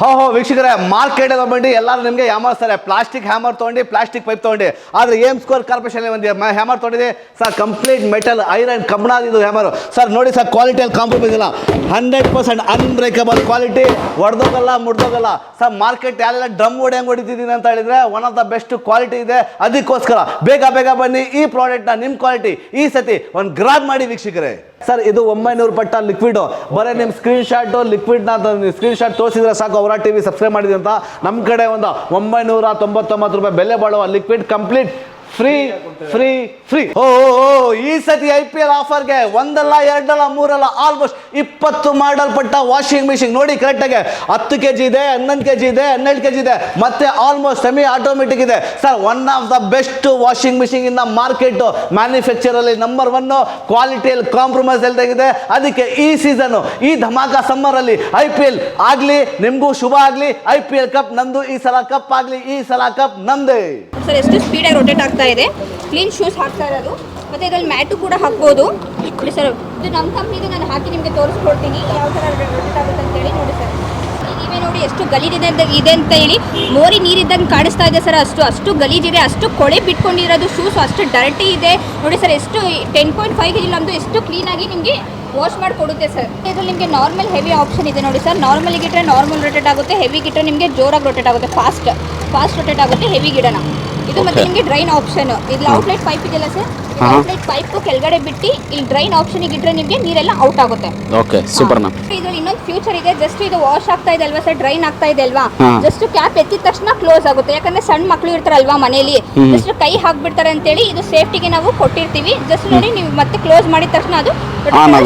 ಹೋ ಹೋ, ವೀಕ್ಷಕರೇ ಮಾರ್ಕೆಟ್ ಬಂದು ಎಲ್ಲರೂ ನಿಮಗೆ ಯಾಮಾರಿಸ್ತಾರೆ ಪ್ಲಾಸ್ಟಿಕ್ ಹ್ಯಾಮರ್ ತೊಗೊಂಡು ಪ್ಲಾಸ್ಟಿಕ್ ಪೈಪ್ ತೊಗೊಂಡು. ಆದರೆ ಏಮ್ ಸ್ಕೋರ್ ಕಾರ್ಪೊರೇಷನ್ ಒಂದು ಹ್ಯಾಮರ್ ತೊಗೊಂಡಿದೆ. ಸರ್ ಕಂಪ್ಲೀಟ್ ಮೆಟಲ್ ಐರನ್ ಕಂಬಣ ಇದು ಹ್ಯಾಮರ್ ಸರ್, ನೋಡಿ ಸರ್ ಕ್ವಾಲಿಟಿಯಲ್ಲಿ ಕಾಂಪ್ರಮೈಸ್ ಇಲ್ಲ. ಹಂಡ್ರೆಡ್ ಪರ್ಸೆಂಟ್ ಅನ್ಬ್ರೇಕಬಲ್ ಕ್ವಾಲಿಟಿ ಹೊಡೆದೋಗಲ್ಲ ಮುಡ್ದೋಗಲ್ಲ. ಸರ್ ಮಾರ್ಕೆಟ್ ಯಾರೆಲ್ಲ ಡ್ರಮ್ ಹೊಡೆಯಂಗೆ ಹೊಡಿತಿದ್ದೀನಿ ಅಂತ ಹೇಳಿದ್ರೆ one of the best quality ಇದೆ. ಅದಕ್ಕೋಸ್ಕರ ಬೇಗ ಬೇಗ ಬನ್ನಿ, ಈ ಪ್ರಾಡಕ್ಟ್ನ ನಿಮ್ಮ ಕ್ವಾಲಿಟಿ ಈ ಸತಿ ಒಂದು ಗ್ರಾಬ್ ಮಾಡಿ ವೀಕ್ಷಕರೇ. ಸರ್, ಇದು ಒಂಬೈನೂರು ಪಟ್ಟ ಲಿಕ್ವಿಡ್. ಬರೀ ನಿಮ್ಮ ಸ್ಕ್ರೀನ್ ಶಾಟ್ ಲಿಕ್ವಿಡ್ನ ಸ್ಕ್ರೀನ್ ಶಾಟ್ ತೋರಿಸಿದ್ರೆ ಸಾಕು. ಅವರ ಟಿವಿ ಸಬ್ಸ್ಕ್ರೈಬ್ ಮಾಡಿದೆ ಅಂತ. ನಮ್ಮ ಕಡೆ ಒಂದು ಒಂಬೈನೂರ ತೊಂಬತ್ತೊಂಬತ್ತು ರೂಪಾಯಿ ಬೆಲೆ ಬಾಳುವ liquid complete. Free free free ಓ ಈ ಸತಿ ಐ ಪಿ ಎಲ್ ಆಫರ್ಗೆ ಒಂದಲ್ಲ ಎರಡಲ್ಲ ಮೂರಲ್ಲ ಆಲ್ಮೋಸ್ಟ್ ಇಪ್ಪತ್ತು ಮಾಡಲ್ಪಟ್ಟ ವಾಷಿಂಗ್ ಮಿಷಿನ್ ನೋಡಿ ಕರೆಕ್ಟಾಗಿ ಹತ್ತು ಕೆ ಜಿ ಇದೆ ಹನ್ನೊಂದು ಕೆ ಜಿ ಇದೆ ಹನ್ನೆರಡು ಕೆ ಜಿ ಇದೆ. ಮತ್ತೆ ಆಲ್ಮೋಸ್ಟ್ ಸೆಮಿ ಆಟೋಮೆಟಿಕ್ ಇದೆ. Sir one of the best washing machine in market manufacture ಅಲ್ಲಿ ನಂಬರ್ ಒನ್ ಕ್ವಾಲಿಟಿಯಲ್ಲಿ ಕಾಂಪ್ರಮೈಸ್ ಇದೆ ಅದಕ್ಕೆ ಈ ಸೀಸನ್ ಈ ಧಮಾಕ ಸಮ್ಮರ್ ಅಲ್ಲಿ ಐ ಪಿ ಎಲ್ ಆಗ್ಲಿ ನಿಮಗೂ ಶುಭ ಆಗ್ಲಿ. ಐ ಪಿ ಎಲ್ ಕಪ್ ನಂದು ಈ ಸಲ ಕಪ್ ಆಗ್ಲಿ ಈ ಸಲ ಕಪ್ ನಮ್ದೇ ಸರ್ ಎಷ್ಟು ಸ್ಪೀಡಾಗಿ ರೊಟೇಟ್ ಆಗ್ತಾ ಇದೆ. ಕ್ಲೀನ್ ಶೂಸ್ ಹಾಕ್ತಾ ಇರೋದು. ಮತ್ತೆ ಇದ್ರಲ್ಲಿ ಮ್ಯಾಟು ಕೂಡ ಹಾಕ್ಬೋದು. ನೋಡಿ ಸರ್, ಇದು ನಮ್ಮ ಕಂಪ್ನಿದು ನಾನು ಹಾಕಿ ನಿಮಗೆ ತೋರಿಸ್ಕೊಡ್ತೀನಿ. ಯಾವ ಥರ ರೊಟೇಟ್ ಆಗುತ್ತೆ ಅಂತೇಳಿ ನೋಡಿ ಸರ್. ನೀವೇ ನೋಡಿ ಎಷ್ಟು ಗಲೀಜಿದೆ ಅಂತ ಇದೆ ಅಂತ ಹೇಳಿ. ಮೋರಿ ನೀರಿದ್ದಂಗೆ ಕಾಣಿಸ್ತಾ ಇದೆ ಸರ್. ಅಷ್ಟು ಅಷ್ಟು ಗಲೀಜಿದೆ, ಅಷ್ಟು ಕೊಳೆ ಬಿಟ್ಕೊಂಡಿರೋದು ಶೂಸ್ ಅಷ್ಟು ಡರ್ಟಿ ಇದೆ. ನೋಡಿ ಸರ್, ಎಷ್ಟು ten point five K G ನಮ್ಮದು ಎಷ್ಟು ಕ್ಲೀನಾಗಿ ನಿಮಗೆ ವಾಶ್ ಮಾಡಿ ಕೊಡುತ್ತೆ ಸರ್. ಇದರಲ್ಲಿ ನಿಮಗೆ ನಾರ್ಮಲ್ ಹೆವಿ ಆಪ್ಷನ್ ಇದೆ ನೋಡಿ ಸರ್. ನಾರ್ಮಲ್ ಗಿಟ್ರೆ ನಾರ್ಮಲ್ ರೊಟೇಟ್ ಆಗುತ್ತೆ ಹೆವಿ ಗಿಟ್ರೆ ನಿಮಗೆ ಜೋರಾಗಿ ರೊಟೇಟ್ ಆಗುತ್ತೆ ಫಾಸ್ಟ್ ಫಾಸ್ಟ್ ರೊಟೇಟ್ ಆಗುತ್ತೆ ಹೆವಿ ಗಿಡನ ಇದು ಮತ್ತೆ ನಿಮಗೆ ಡ್ರೈನ್ ಆಪ್ಷನ್ ಇದು ಔಟ್ಲೆಟ್ ಪೈಪ್ ಇದೆಯಲ್ಲ ಸರ್ ಔಟ್ಲೆಟ್ ಪೈಪ್ ಕೆಳಗಡೆ ಬಿಟ್ಟು ಇಲ್ಲಿ ಡ್ರೈನ್ ಆಪ್ಷನ್ ಇಟ್ರೆ ನಿಮಗೆ ನೀರೆಲ್ಲ ಔಟ್ ಆಗುತ್ತೆ. ಓಕೆ ಸೂಪರ್ ಮ್ಯಾಮ್ ಇದ್ರಲ್ಲಿ ಫ್ಯೂಚರ್ ಇದೆ ಜಸ್ಟ್ ಇದು ವಾಶ್ ಆಗ್ತಾ ಇದೆ ಅಲ್ವಾ ಸರ್ ಡ್ರೈನ್ ಆಗ್ತಾ ಇದೆ ಅಲ್ವಾ. ಜಸ್ಟ್ ಕ್ಯಾಪ್ ಎತ್ತಿದ ತಕ್ಷಣ ಕ್ಲೋಸ್ ಆಗುತ್ತೆ. ಯಾಕಂದ್ರೆ ಸಣ್ಣ ಮಕ್ಕಳು ಇರ್ತಾರಲ್ವಾ ಮನೇಲಿ. ಜಸ್ಟ್ ಕೈ ಹಾಕ್ಬಿಡ್ತಾರೆ ಅಂತೇಳಿ ಇದು ಸೇಫ್ಟಿಗೆ ನಾವು ಕೊಟ್ಟಿರ್ತೀವಿ. ಜಸ್ಟ್ ನೋಡಿ ನೀವು ಮತ್ತೆ ಕ್ಲೋಸ್ ಮಾಡಿದ ತಕ್ಷಣ ಅದು.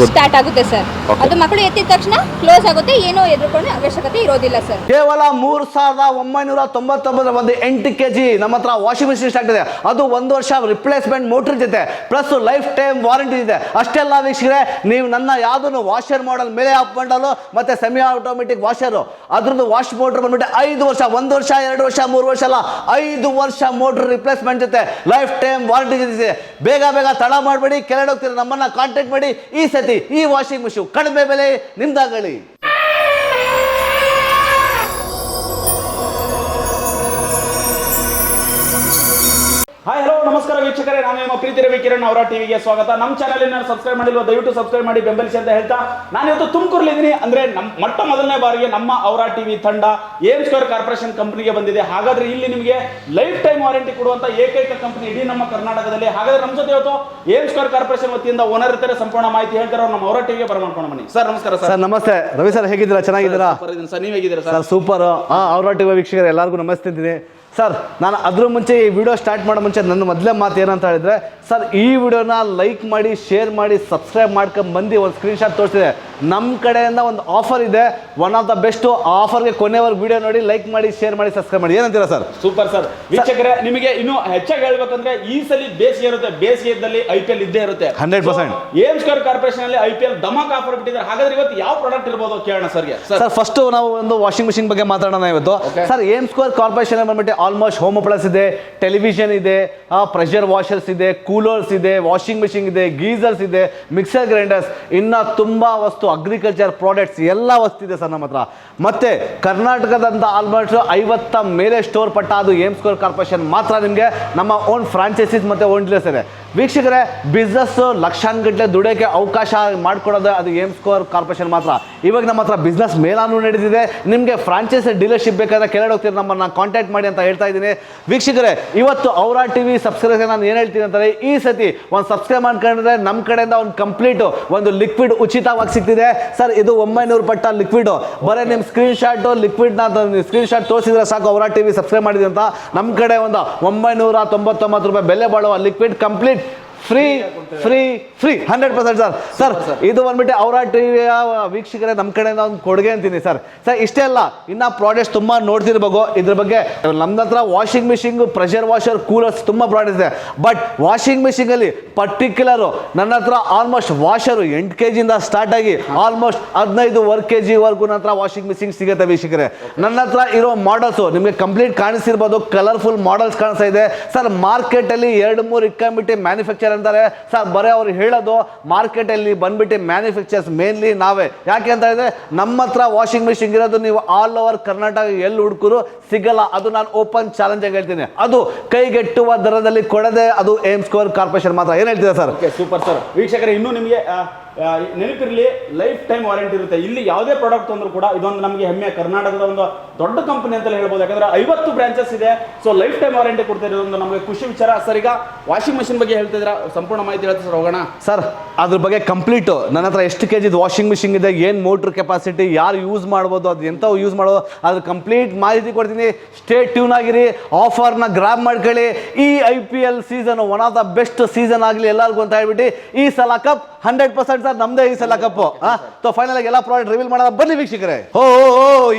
ಸ್ಟಾರ್ಟ್ ಆಗುತ್ತೆ. ಸರ್ ಅದು ಮಕ್ಕಳು ಎತ್ತಿದ ತಕ್ಷಣ ಕ್ಲೋಸ್ ಆಗುತ್ತೆ. ಏನೋ ಎದುರ್ಕೊಳ್ಳೋ ಅವಶ್ಯಕತೆ ಇರೋದಿಲ್ಲ ಸರ್ ಕೇವಲ ಮೂರು ಸಾವಿರದ ಒಂಬೈನೂರ ತೊಂಬತ್ತೊಂಬತ್ತರ ಒಂದು ಎಂಟು ಕೆ ಜಿ ನಮ್ಮ ಹತ್ರ ವಾಷಿಂಗ್ ಮಿಷಿನ್ ಸ್ಟಾರ್ಟ್ ಇದೆ. ಅದು ಒಂದು ವರ್ಷ ರಿಪ್ಲೇಸ್ಮೆಂಟ್ ಮೋಟರ್ ಜೊತೆ ಪ್ಲಸ್ ಲೈಫ್ ಟೈಮ್ ವಾರಂಟಿ ಇದೆ ಅಷ್ಟೆಲ್ಲ ವೀಕ್ಷಕರೇ ನೀವು ನನ್ನ ಯಾವುದನ್ನು ವಾಷರ್ ಮಾಡಲ್ ಮೇಲೆ ಆಫ್ ಮಾಡಲು ಮತ್ತೆ ಸೆಮಿ ಆಟೋಮೆಟಿಕ್ ವಾಷರು ಅದ್ರದ್ದು ವಾಶ್ ಮೋಟರ್ ಬಂದ್ಬಿಟ್ಟು ಐದು ವರ್ಷ, ಒಂದು ವರ್ಷ, ಎರಡು ವರ್ಷ, ಮೂರು ವರ್ಷ ಅಲ್ಲ, ಐದು ವರ್ಷ ಮೋಟರ್ ರಿಪ್ಲೇಸ್ಮೆಂಟ್ ಜೊತೆ ಲೈಫ್ ಟೈಮ್ ವಾರಂಟಿ ಇದೆ. ಬೇಗ ಬೇಗ ತಡ ಮಾಡಬೇಡಿ, ಕೆಳಗೆ ಹೋಗ್ತೀರ ನಮ್ಮನ್ನ ಕಾಂಟ್ಯಾಕ್ಟ್ ಮಾಡಿ. ಈ ಸತಿ ಈ ವಾಷಿಂಗ್ ಮಿಷಿನ್ ಕಡಿಮೆ ಬೆಲೆ, ನಿಮ್ದಾಗಲಿ. ನಮಸ್ಕಾರ ವೀಕ್ಷಕರೇ ನಾನು ನಿಮ್ಮ ಪ್ರೀತಿ ರವಿ ಕಿರಣ್ ಅವರ ಟಿವಿಗೆ ಸ್ವಾಗತ. ನಮ್ಮ ಚಾನಲ್ ಸಬ್ಸ್ಕ್ರೈಬ್ ಮಾಡಿಲ್ವ ದಯವಿಟ್ಟು ಸಬ್ಸ್ಕ್ರೈಬ್ ಮಾಡಿ ಬೆಂಬಲಿಸಿ ಅಂತ ಹೇಳ್ತಾ ನಾನು ಇವತ್ತು ತುಮಕೂರ್ಲಿದ್ದೀನಿ ಅಂದ್ರೆ ನಮ್ಮ ಮೊಟ್ಟ ಮೊದಲನೇ ಬಾರಿಗೆ ನಮ್ಮ ಅವರ ಟಿವಿ ತಂಡ ಏಮ್ ಸ್ಕ್ವೇರ್ ಕಾರ್ಪೊರೇಷನ್ ಕಂಪನಿಗೆ ಬಂದಿದೆ. ಹಾಗಾದ್ರೆ ಇಲ್ಲಿ ನಿಮಗೆ ಲೈಫ್ ಟೈಮ್ ವಾರಂಟಿ ಕೊಡುವಂತ ಏಕೈಕ ಕಂಪನಿ ಇಡೀ ನಮ್ಮ ಕರ್ನಾಟಕದಲ್ಲಿ. ಹಾಗಾದ್ರೆ ನಮ್ಮ ಜೊತೆ ಇವತ್ತು ಏಮ್ ಸ್ಕ್ವೇರ್ ಕಾರ್ಪೊರೇಷನ್ ವತಿಯಿಂದ ಓನರ್ ಇರ್ತಾರೆ ಸಂಪೂರ್ಣ ಮಾಹಿತಿ ಹೇಳ್ತಾರೆ. ನಮ್ಮ ಅವರ ಟಿವಿಗೆ ಬರಮಾಡ್ಕೊಂಡು ಬನ್ನಿ. ಸರ್ ನಮಸ್ಕಾರ ಸರ್. ಸರ್ ನಮಸ್ತೆ. ರವಿ ಸರ್ ಹೇಗಿದ್ದೀರಾ? ಚೆನ್ನಾಗಿದ್ದೀರಾ? ಸರ್ ನೀವು ಹೇಗಿದ್ದೀರಾ ಸರ್? ಸೂಪರ್ ಅವರ ಟಿವಿ ವೀಕ್ಷಕರು ಎಲ್ಲರಿಗೂ ನಮಸ್ತಿದ್ದೀನಿ ಸರ್ ನಾನು ಅದ್ರ ಮುಂಚೆ ಈ ವಿಡಿಯೋ ಸ್ಟಾರ್ಟ್ ಮಾಡೋ ಮುಂಚೆ ನನ್ನ ಮೊದಲೇ ಮಾತು ಏನಂತ ಹೇಳಿದ್ರೆ ಸರ್ ಈ ವಿಡಿಯೋನ ಲೈಕ್ ಮಾಡಿ ಶೇರ್ ಮಾಡಿ ಸಬ್ಸ್ಕ್ರೈಬ್ ಮಾಡ್ಕೊಂಡು ಬಂದು ಒಂದು ಸ್ಕ್ರೀನ್ಶಾಟ್ ತೋರಿಸಿದೆ. ನಮ್ಮ ಕಡೆಯಿಂದ ಒಂದು ಆಫರ್ ಇದೆ. ಒನ್ ಆಫ್ ದ ಬೆಸ್ಟ್ ಆಫರ್ಗೆ ಕೊನೆವರೆಗೆ ವಿಡಿಯೋ ನೋಡಿ ಲೈಕ್ ಮಾಡಿ ಶೇರ್ ಮಾಡಿ ಸಬ್ಸ್ಕ್ರೈಬ್ ಮಾಡಿ. ಏನಂತೀರಾ ಸರ್? Super sir. ವೀಕ್ಷಕರೇ ನಿಮಗೆ ಇನ್ನೂ ಹೆಚ್ಚಾಗಿ ಹೇಳ್ಬೇಕಂದ್ರೆ ಈ ಸಲ ಬೇಸಿಗೆ ಇರುತ್ತೆ. ಬೇಸಿಗೆದಲ್ಲಿ ಐ ಪಿ ಎಲ್ ಇದ್ದೇ ಇರುತ್ತೆ. 100%. ಏಮ್ ಸ್ಕ್ವೇರ್ ಕಾರ್ಪೊರೇಷನ್ ಅಲ್ಲಿ ಐ ಪಿ ಎಲ್ ಧಮಾಕ್ ಆಫರ್ ಬಿಟ್ಟಿದ್ದಾರೆ. ಹಾಗಾದ್ರೆ ಇವತ್ತು ಯಾವ ಪ್ರಾಡಕ್ಟ್ ಇರ್ಬೋದು ಕೇಳೋಣ ಸರ್ಗೆ. ಸರ್. ಸರ್ ಫಸ್ಟ್ ನಾವು ಒಂದು ವಾಷಿಂಗ್ ಮಿಷಿನ್ ಬಗ್ಗೆ ಮಾತಾಡೋಣ ಇವತ್ತು. ಸರ್ ಏಮ್ ಸ್ಕ್ವೇರ್ ಕಾರ್ಪೊರೇಷನ್ ಬಂದ್ಬಿಟ್ಟು ಆಲ್ಮೋಸ್ಟ್ ಹೋಮ್ ಅಪ್ಲೈನ್ಸ್ ಇದೆ ಟೆಲಿವಿಷನ್ ಇದೆ ಪ್ರೆಷರ್ ವಾಷರ್ಸ್ ಇದೆ ಕೂಲರ್ಸ್ ಇದೆ ವಾಷಿಂಗ್ ಮಿಷಿನ್ ಇದೆ ಗೀಸರ್ಸ್ ಇದೆ ಮಿಕ್ಸರ್ ಗ್ರೈಂಡರ್ಸ್ ಇನ್ನು ತುಂಬ ವಸ್ತು ಅಗ್ರಿಕಲ್ಚರ್ ಪ್ರಾಡಕ್ಟ್ಸ್ ಎಲ್ಲ ವಸ್ತು ಇದೆ ಸರ್ ನಮ್ಮ ಹತ್ರ. ಮತ್ತು ಕರ್ನಾಟಕದಂಥ ಆಲ್ಮೋಸ್ಟ್ ಐವತ್ತ ಮೇಲೆ ಸ್ಟೋರ್ ಪಟ್ಟ ಅದು ಏಮ್ಸ್ಕೋರ್ ಕಾರ್ಪೊರೇಷನ್ ಮಾತ್ರ ನಿಮಗೆ ನಮ್ಮ ಓನ್ ಫ್ರಾಂಚೈಸೀಸ್ ಮತ್ತು ಓನ್ ಡೀಲರ್ಸ್ ಇದೆ. ವೀಕ್ಷಕರೇ ಬಿಸ್ನೆಸ್ ಲಕ್ಷಾನುಗಟ್ಟಲೆ ದುಡಿಯೋಕೆ ಅವಕಾಶ ಮಾಡಿಕೊಡೋದು ಅದು ಏಮ್ ಸ್ಕೋರ್ ಕಾರ್ಪೊರೇಷನ್ ಮಾತ್ರ. ಇವಾಗ ನಮ್ಮ ಹತ್ರ ಬಿಸ್ನೆಸ್ ಮೇಲಾನು ನಡೆದಿದೆ. ನಿಮಗೆ ಫ್ರಾಂಚೈಸ್ ಡೀಲರ್ಶಿಪ್ ಬೇಕಾದ್ರೆ ಕೆಳಗೆ ಹೋಗ್ತೀರಿ ನಮ್ಮನ್ನು ಕಾಂಟ್ಯಾಕ್ಟ್ ಮಾಡಿ ಅಂತ ಹೇಳ್ತಾ ಇದ್ದೀನಿ. ವೀಕ್ಷಕರೇ ಇವತ್ತು ಅವರ ಟಿವಿ ಸಬ್ಸ್ಕ್ರೈಬ್ ನಾನು ಏನು ಹೇಳ್ತೀನಿ ಅಂತಾರೆ ಈ ಸತಿ ಒಂದು ಸಬ್ಸ್ಕ್ರೈಬ್ ಮಾಡ್ಕೊಂಡ್ರೆ ನಮ್ಮ ಕಡೆಯಿಂದ ಒಂದು ಕಂಪ್ಲೀಟು ಒಂದು ಲಿಕ್ವಿಡ್ ಉಚಿತವಾಗಿ ಸಿಗ್ತಿದೆ. ಸರ್ ಇದು ಒಂಬೈನೂರು ಪಟ್ಟ ಲಿಕ್ವಿಡು ಬರೀ ನಿಮ್ಮ ಸ್ಕ್ರೀನ್ ಶಾಟ್ ಸ್ಕ್ರೀನ್ಶಾಟ್ನ ಸ್ಕ್ರೀನ್ ಶಾಟ್ ತೋರಿಸಿದ್ರೆ ಸಾಕು ಅವರ ಟಿವಿ ಸಬ್ಸ್ಕ್ರೈಬ್ ಮಾಡಿದೆ ಅಂತ. ನಮ್ಮ ಕಡೆ ಒಂದು ಒಂಬೈನೂರ ತೊಂಬತ್ತೊಂಬತ್ತು ರೂಪಾಯಿ ಬೆಲೆ ಬಾಳುವ liquid complete free free free hundred percent sir sir ಇದು ಬಂದ್ಬಿಟ್ಟು ಅವರ ಟಿವಿಯ ವೀಕ್ಷಕರೇ ನಮ್ಮ ಕಡೆಯಿಂದ ಒಂದು ಕೊಡುಗೆ ಅಂತೀನಿ ಸರ್ ಸರ್ ಇಷ್ಟೇ ಅಲ್ಲ ಇನ್ನ ಪ್ರಾಡಕ್ಟ್ಸ್ ತುಂಬಾ ನೋಡ್ತಿರ್ಬೇಕು ಇದ್ರ ಬಗ್ಗೆ ಹತ್ರ washing machine pressure washer coolers ತುಂಬಾ ಪ್ರಾಡಕ್ಟ್ಸ್ ಇದೆ. ಬಟ್ ವಾಷಿಂಗ್ ಮಿಷಿನ್ ಅಲ್ಲಿ ಪರ್ಟಿಕ್ಯುಲರ್ ನನ್ನ ಹತ್ರ ಆಲ್ಮೋಸ್ಟ್ ವಾಷರು ಎಂಟು ಕೆ ಜಿಯಿಂದ ಸ್ಟಾರ್ಟ್ ಆಗಿ ಆಲ್ಮೋಸ್ಟ್ ಹದಿನೈದು ವರ್ ಕೆ ಜಿವರೆಗೂ ನನ್ನ ಹತ್ರ ವಾಷಿಂಗ್ ಮಿಷಿನ್ ಸಿಗುತ್ತೆ ವೀಕ್ಷಕರೇ. ನನ್ನ ಹತ್ರ ಇರೋ ಮಾಡಲ್ಸು ನಿಮಗೆ ಕಂಪ್ಲೀಟ್ ಕಾಣಿಸಿರ್ಬೋದು ಕಲರ್ಫುಲ್ ಮಾಡಲ್ಸ್ ಕಾಣಿಸ್ತಾ ಇದೆ. ಸರ್ ಮಾರ್ಕೆಟಲ್ಲಿ ಎರಡು ಮೂರು ಇಕ್ಕಂಬಿಟ್ಟು ಮ್ಯಾನುಫ್ಯಾಕ್ಚರ್ ಅಂತಾರೆ. ಸರ್, ಬರೀ ಅವ್ರು ಹೇಳೋದು ಮಾರ್ಕೆಟಲ್ಲಿ ಬಂದ್ಬಿಟ್ಟು ಮ್ಯಾನುಫ್ಯಾಕ್ಚರ್ಸ್ ಮೇನ್ಲಿ ನಾವೇ. ಯಾಕೆ ಅಂತ ಹೇಳಿದ್ರೆ, ನಮ್ಮ ಹತ್ರ ವಾಷಿಂಗ್ ಮಿಷಿನ್ ಇರೋದು ನೀವು ಆಲ್ ಓವರ್ ಕರ್ನಾಟಕ ಎಲ್ಲಿ ಹುಡುಕರು ಸಿಗಲ್ಲ. ಅದು ನಾನು ಓಪನ್ ಚಾಲೆಂಜ್ ಆಗಿ ಹೇಳ್ತೀನಿ. ಅದು ಕೈಗೆಟ್ಟುವ ದರದಲ್ಲಿ ಕೊಡದೆ ಅದು ಏಮ್ಸ್ ಕೋರ್ ಕಾರ್ಪೊರೇಷನ್ ಮಾತ್ರ. ಏನು ಹೇಳ್ತೀರಾ ಸರ್? ಸೂಪರ್ ಸರ್ ವೀಕ್ಷಕರೇ, ಇನ್ನೂ ನಿಮಗೆ ನೆನಪಿರಲಿ ಲೈಫ್ ಟೈಮ್ ವಾರಂಟಿ ಇರುತ್ತೆ. ಇಲ್ಲಿ ಯಾವುದೇ ಪ್ರಾಡಕ್ಟ್ ಅಂದ್ರೂ ಕೂಡ ಇದೊಂದು ನಮಗೆ ಹೆಮ್ಮೆ ಕರ್ನಾಟಕದ ಒಂದು ದೊಡ್ಡ ಕಂಪನಿ ಅಂತಲೇ ಹೇಳ್ಬೋದು. ಯಾಕಂದ್ರೆ ಐವತ್ತು ಬ್ರಾಂಚಸ್ ಇದೆ. ಸೊ ಲೈಫ್ ಟೈಮ್ ವಾರಂಟಿ ಕೊಡ್ತಾ ಇರೋದೊಂದು ನಮಗೆ ಖುಷಿ ವಿಚಾರ. ಸರ್, ಈಗ ವಾಷಿಂಗ್ ಮಷಿನ್ ಬಗ್ಗೆ ಹೇಳ್ತಿದ್ರ ಸಂಪೂರ್ಣ ಮಾಹಿತಿ ಹೇಳ್ತೀವಿ ಸರ್, ಹೋಗೋಣ. ಸರ್, ಅದ್ರ ಬಗ್ಗೆ ಕಂಪ್ಲೀಟ್ ನನ್ನ ಹತ್ರ ಎಷ್ಟು ಕೆ ಜಿದು ವಾಷಿಂಗ್ ಮಿಷಿನ್ ಇದೆ, ಏನು ಮೋಟ್ರ್ ಕೆಪಾಸಿಟಿ ಯಾರು ಯೂಸ್ ಮಾಡ್ಬೋದು, ಅದು ಎಂಥವು ಯೂಸ್ ಮಾಡೋದು ಅದ್ರ ಕಂಪ್ಲೀಟ್ ಮಾಹಿತಿ ಕೊಡ್ತೀನಿ. ಸ್ಟೇ ಟ್ಯೂನ್ ಆಗಿರಿ. ಆಫರ್ನ ಗ್ರಾಬ್ ಮಾಡ್ಕೊಳ್ಳಿ. ಈ I P L season one of the best season ಆಗಲಿ ಎಲ್ಲರಿಗೂ ಅಂತ ಹೇಳ್ಬಿಟ್ಟು ಈ ಸಲ ಕಪ್ ಹಂಡ್ರೆಡ್ ಪರ್ಸೆಂಟ್ ಸರ್ ನಮ್ದೇ ಈ ಸಲ ಕಪ್ ಸೊ ಫೈನಲ್ ಆಗಿ ಎಲ್ಲ ಪ್ರಾಡಕ್ಟ್ ರಿವೀಲ್ ಮಾಡೋದ ಬನ್ನಿ ವೀಕ್ಷಕರೇ. ಓ,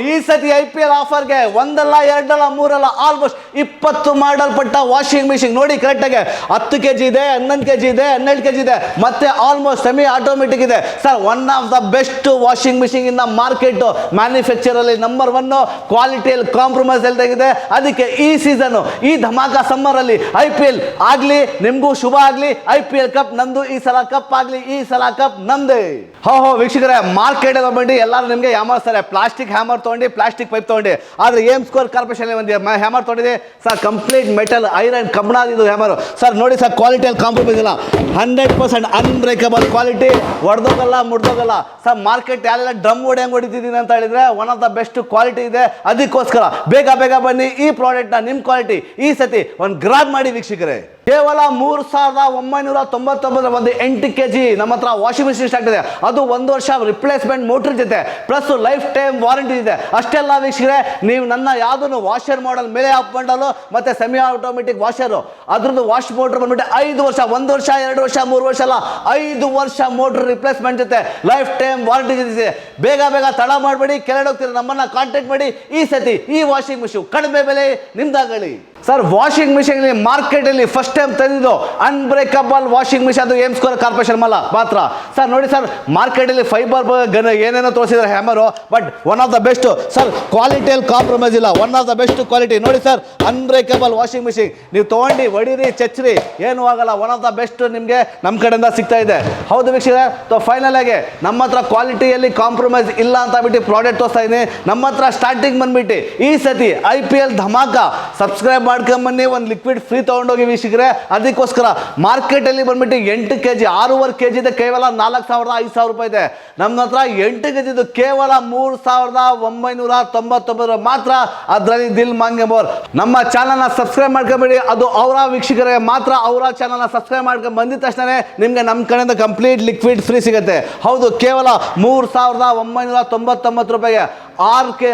ಈ ಸತಿ ಐ ಪಿ ಎಲ್ ಆಫರ್ಗೆ ಒಂದಲ್ಲ ಎರಡಲ್ಲ ಮೂರಲ್ಲ ಆಲ್ಮೋಸ್ಟ್ ಇಪ್ಪತ್ತು ಮಾಡಲ್ಪಟ್ಟ ವಾಷಿಂಗ್ ಮಿಷಿನ್ ನೋಡಿ ಕರೆಕ್ಟಾಗಿ ಹತ್ತು ಕೆ ಜಿ ಇದೆ ಹನ್ನೊಂದು ಕೆ ಜಿ ಇದೆ ಹನ್ನೆರಡು ಕೆ ಜಿ ಇದೆ ಮತ್ತೆ ಆಲ್ಮೋಸ್ಟ್ ಸೆಮಿ ಆಟೋಮೆಟಿಕ್ ಇದೆ. Sir one of the best washing machine in market manufacture ಅಲ್ಲಿ ನಂಬರ್ ಒನ್ ಕ್ವಾಲಿಟಿಯಲ್ಲಿ ಕಾಂಪ್ರಮೈಸ್ ಇದೆ ಅದಕ್ಕೆ ಈ ಸೀಸನ್ ಈ ಧಮಾಕ ಸಮ್ಮರ್ ಅಲ್ಲಿ ಐ ಪಿ ಎಲ್ ಆಗ್ಲಿ ನಿಮ್ಗೂ ಶುಭ ಆಗ್ಲಿ ಐ ಪಿ ಎಲ್ ಕಪ್ ನಂದು ಈ ಸಲ ಕಪ್ ಆಗ್ಲಿ ಈ ಸಲ ಕಪ್ ನಮ್ದೇ ಹೋ ಹೋ, ವೀಕ್ಷಕರೇ, ಮಾರ್ಕೆಟ್ ಬಂದು ಎಲ್ಲರೂ ನಿಮಗೆ ಯಾಮಾರಿಸ್ತಾರೆ ಪ್ಲಾಸ್ಟಿಕ್ ಹ್ಯಾಮರ್ ತಗೊಂಡು, ಪ್ಲಾಸ್ಟಿಕ್ ಪೈಪ್ ತಗೊಂಡು. ಆದ್ರೆ ಏಮ್ ಸ್ಕೋರ್ ಕಾರ್ಪೊರೇಷನ್ ಒಂದು ಹ್ಯಾಮರ್ ತಗೊಂಡಿದೆ. ಸರ್, ಕಂಪ್ಲೀಟ್ ಮೆಟಲ್, ಐರನ್ ಕಂಬಣ ಇದು ಹ್ಯಾಮರ್. ಸರ್, ನೋಡಿ ಸರ್ ಕ್ವಾಲಿಟಿಯಲ್ಲಿ ಕಾಂಪ್ರಮೈಸ್ ಇಲ್ಲ. ಹಂಡ್ರೆಡ್ ಪರ್ಸೆಂಟ್ ಅನ್ಬ್ರೇಕಬಲ್ ಕ್ವಾಲಿಟಿ ಹೊಡೆದೋಗಲ್ಲ ಮುಡ್ದೋಗಲ್ಲ. ಸರ್, ಮಾರ್ಕೆಟ್ ಯಾರೆಲ್ಲ ಡ್ರಮ್ ಹೊಡೆಯಂಗೆ ಹೊಡಿತಿದ್ದೀನಿ ಅಂತ ಹೇಳಿದ್ರೆ one of the best quality ಇದೆ. ಅದಕ್ಕೋಸ್ಕರ ಬೇಗ ಬೇಗ ಬನ್ನಿ. ಈ ಪ್ರಾಡಕ್ಟ್ನ ನಿಮ್ಮ ಕ್ವಾಲಿಟಿ ಈ ಸತಿ ಒಂದು ಗ್ರಾಬ್ ಮಾಡಿ ವೀಕ್ಷಕರೇ. ಕೇವಲ ಮೂರು ಸಾವಿರದ ಒಂಬೈನೂರ ತೊಂಬತ್ತೊಂಬತ್ತರ ಒಂದು ಎಂಟು ಕೆ ಜಿ ನಮ್ಮ ಹತ್ರ ವಾಷಿಂಗ್ ಮಿಷಿನ್ ಸ್ಟಾರ್ಟ್ ಇದೆ ಅದು ಒಂದು ವರ್ಷ ರಿಪ್ಲೇಸ್ಮೆಂಟ್ ಮೋಟರ್ ಜೊತೆ ಪ್ಲಸ್ ಲೈಫ್ ಟೈಮ್ ವಾರಂಟಿ ಇದೆ. ಅಷ್ಟೆಲ್ಲ ವೀಕ್ಷಕರೇ, ನೀವು ನನ್ನ ಯಾವುದನ್ನು ವಾಷರ್ ಮಾಡಲ್ ಮೇಲೆ ಆಫ್ ಮಾಡಲು ಮತ್ತೆ ಸೆಮಿ ಆಟೋಮೆಟಿಕ್ ವಾಷರು ಅದ್ರದ್ದು ವಾಶ್ ಮೋಟರ್ ಬಂದ್ಬಿಟ್ಟು ಐದು ವರ್ಷ, ಒಂದು ವರ್ಷ, ಎರಡು ವರ್ಷ, ಮೂರು ವರ್ಷ ಅಲ್ಲ, ಐದು ವರ್ಷ ಮೋಟರ್ ರಿಪ್ಲೇಸ್ಮೆಂಟ್ ಜೊತೆ ಲೈಫ್ ಟೈಮ್ ವಾರಂಟಿ ಜೊತೆ ಬೇಗ ಬೇಗ ತಡ ಮಾಡಬೇಡಿ, ಕೆಳಗಡೆ ಹೋಗ್ತೀರ ನಮ್ಮನ್ನ ಕಾಂಟ್ಯಾಕ್ಟ್ ಮಾಡಿ. ಈ ಸತಿ ಈ ವಾಷಿಂಗ್ ಮಿಷಿನ್ ಕಡಿಮೆ ಬೆಲೆ ನಿಮ್ದಾಗಲಿ. ಸರ್ ವಾಷಿಂಗ್ ಮಿಷಿನ್ ಮಾರ್ಕೆಟ್ ಅಲ್ಲಿ ಫಸ್ಟ್ ಟೈಮ್ ತಂದಿದ್ದು ಅನ್ಬ್ರೇಕಬಲ್ ವಾಷಿಂಗ್ ಮಿಷಿನ್ ಅದು ಏಮ್ ಸ್ಕೋರ್ ಕಾರ್ಪೊರೇಷನ್ ಮಾತ್ರ. ಸರ್, ನೋಡಿ ಸರ್ ಮಾರ್ಕೆಟ್ ಅಲ್ಲಿ ಫೈಬರ್ ಗನ್ ಏನೇನೋ ತೋರಿಸಿದ್ರೆ hammer but one of the best sir ಕ್ವಾಲಿಟಿಯಲ್ಲಿ compromise ಇಲ್ಲ. One of the best quality ನೋಡಿ ಸರ್ ಅನ್ಬ್ರೇಕಬಲ್ ವಾಷಿಂಗ್ ಮಿಷಿನ್ ನೀವು ತೊಗೊಂಡು ಹೊಡಿರಿ ಚಚ್ರಿ, ಏನು ಆಗಲ್ಲ. ಒನ್ ಆಫ್ ದ ಬೆಸ್ಟ್ ನಿಮಗೆ ನಮ್ಮ ಕಡೆಯಿಂದ ಸಿಗ್ತಾ ಇದೆ. ಹೌದು ವೀಕ್ಷಕರೇ ಸೊ ಫೈನಲ್ ಆಗಿ ನಮ್ಮ ಹತ್ರ ಕ್ವಾಲಿಟಿಯಲ್ಲಿ ಕಾಂಪ್ರಮೈಸ್ ಇಲ್ಲ ಅಂತ ಬಿಟ್ಟು ಪ್ರಾಡಕ್ಟ್ ತೋರಿಸ್ತಾ ಇದ್ದೀನಿ ನಮ್ಮ ಹತ್ರ ಸ್ಟಾರ್ಟಿಂಗ್ ಬಂದ್ಬಿಟ್ಟು ಈ ಸತಿ ಐ ಪಿ ಎಲ್ ಧಮಾಕ. ಸಬ್ಸ್ಕ್ರೈಬ್ ಮಾಡ್ಕೊಂಬನ್ನಿ. ಒಂದು ಲಿಕ್ವಿಡ್ ಫ್ರೀ ತೊಗೊಂಡೋಗಿ ವೀಕ್ಷಕರೇ. ಅದಕ್ಕೋಸ್ಕರ ಮಾರ್ಕೆಟಲ್ಲಿ ಬಂದ್ಬಿಟ್ಟು ಎಂಟು ಕೆ ಜಿ ಆರೂವರೆ ಕೆ ಜಿ ಇದೆ ಕೇವಲ ನಾಲ್ಕು ಸಾವಿರದ ಐದು ಸಾವಿರ ರೂಪಾಯಿ ಇದೆ. ನಮ್ಮ ಹತ್ರ ಎಂಟು ಕೆ ಕೇವಲ ಮೂರು ಸಾವಿರದ ಒಂಬೈನೂರ ತೊಂಬತ್ತೊಂಬತ್ತು ಮಾತ್ರ. ಅದರಲ್ಲಿ ದಿಲ್ ಮಾಂಗೆ ಬೋರ್ ನಮ್ಮ ಚಾನಲ್ನ ಸಬ್ಸ್ಕ್ರೈಬ್ ಮಾಡ್ಕೊಂಬಿಡಿ. ಅದು ಅವರ ವೀಕ್ಷಕರಿಗೆ ಮಾತ್ರ ಅವರ ಚಾನಲ್ನ ಸಬ್ಸ್ಕ್ರೈಬ್ ಮಾಡ್ಕೊಂಡು ಬಂದಿದ ತಕ್ಷಣ ನಿಮಗೆ ನಮ್ಮ ಕಡೆಯಿಂದ ಕಂಪ್ಲೀಟ್ ಲಿಕ್ವಿಡ್ ಫ್ರೀ ಸಿಗುತ್ತೆ. ಹೌದು, ಕೇವಲ ಮೂರು ಸಾವಿರದ ಒಂಬೈನೂರ ತೊಂಬತ್ತೊಂಬತ್ತು ರೂಪಾಯಿಗೆ. ಆರು ಕೆ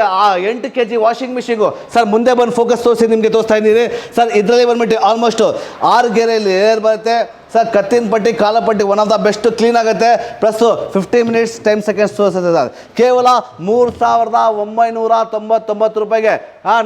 ಎಂಟು ಕೆ ಜಿ ವಾಷಿಂಗ್ ಮಿಷಿನ್ಗು ಸರ್, ಮುಂದೆ ಬಂದು ಫೋಕಸ್ ತೋರಿಸಿ ನಿಮಗೆ ತೋರಿಸ್ತಾ ಇದ್ದೀನಿ. ಸರ್, ಇದರಲ್ಲಿ ಬಂದ್ಬಿಟ್ಟು ಆಲ್ಮೋಸ್ಟ್ ಆರು ಗೆರೆಯಲ್ಲಿ ಏರ್ ಬರುತ್ತೆ. ಸರ್, ಕತ್ತಿನ ಪಟ್ಟಿ, ಕಾಲ ಪಟ್ಟಿ one of the best clean ಆಗುತ್ತೆ. Plus fifty minutes time seconds ತೋರಿಸುತ್ತೆ ಸರ್ ಕೇವಲ ಮೂರು ಸಾವಿರದ ಒಂಬೈನೂರ ತೊಂಬತ್ತೊಂಬತ್ತು ರೂಪಾಯಿಗೆ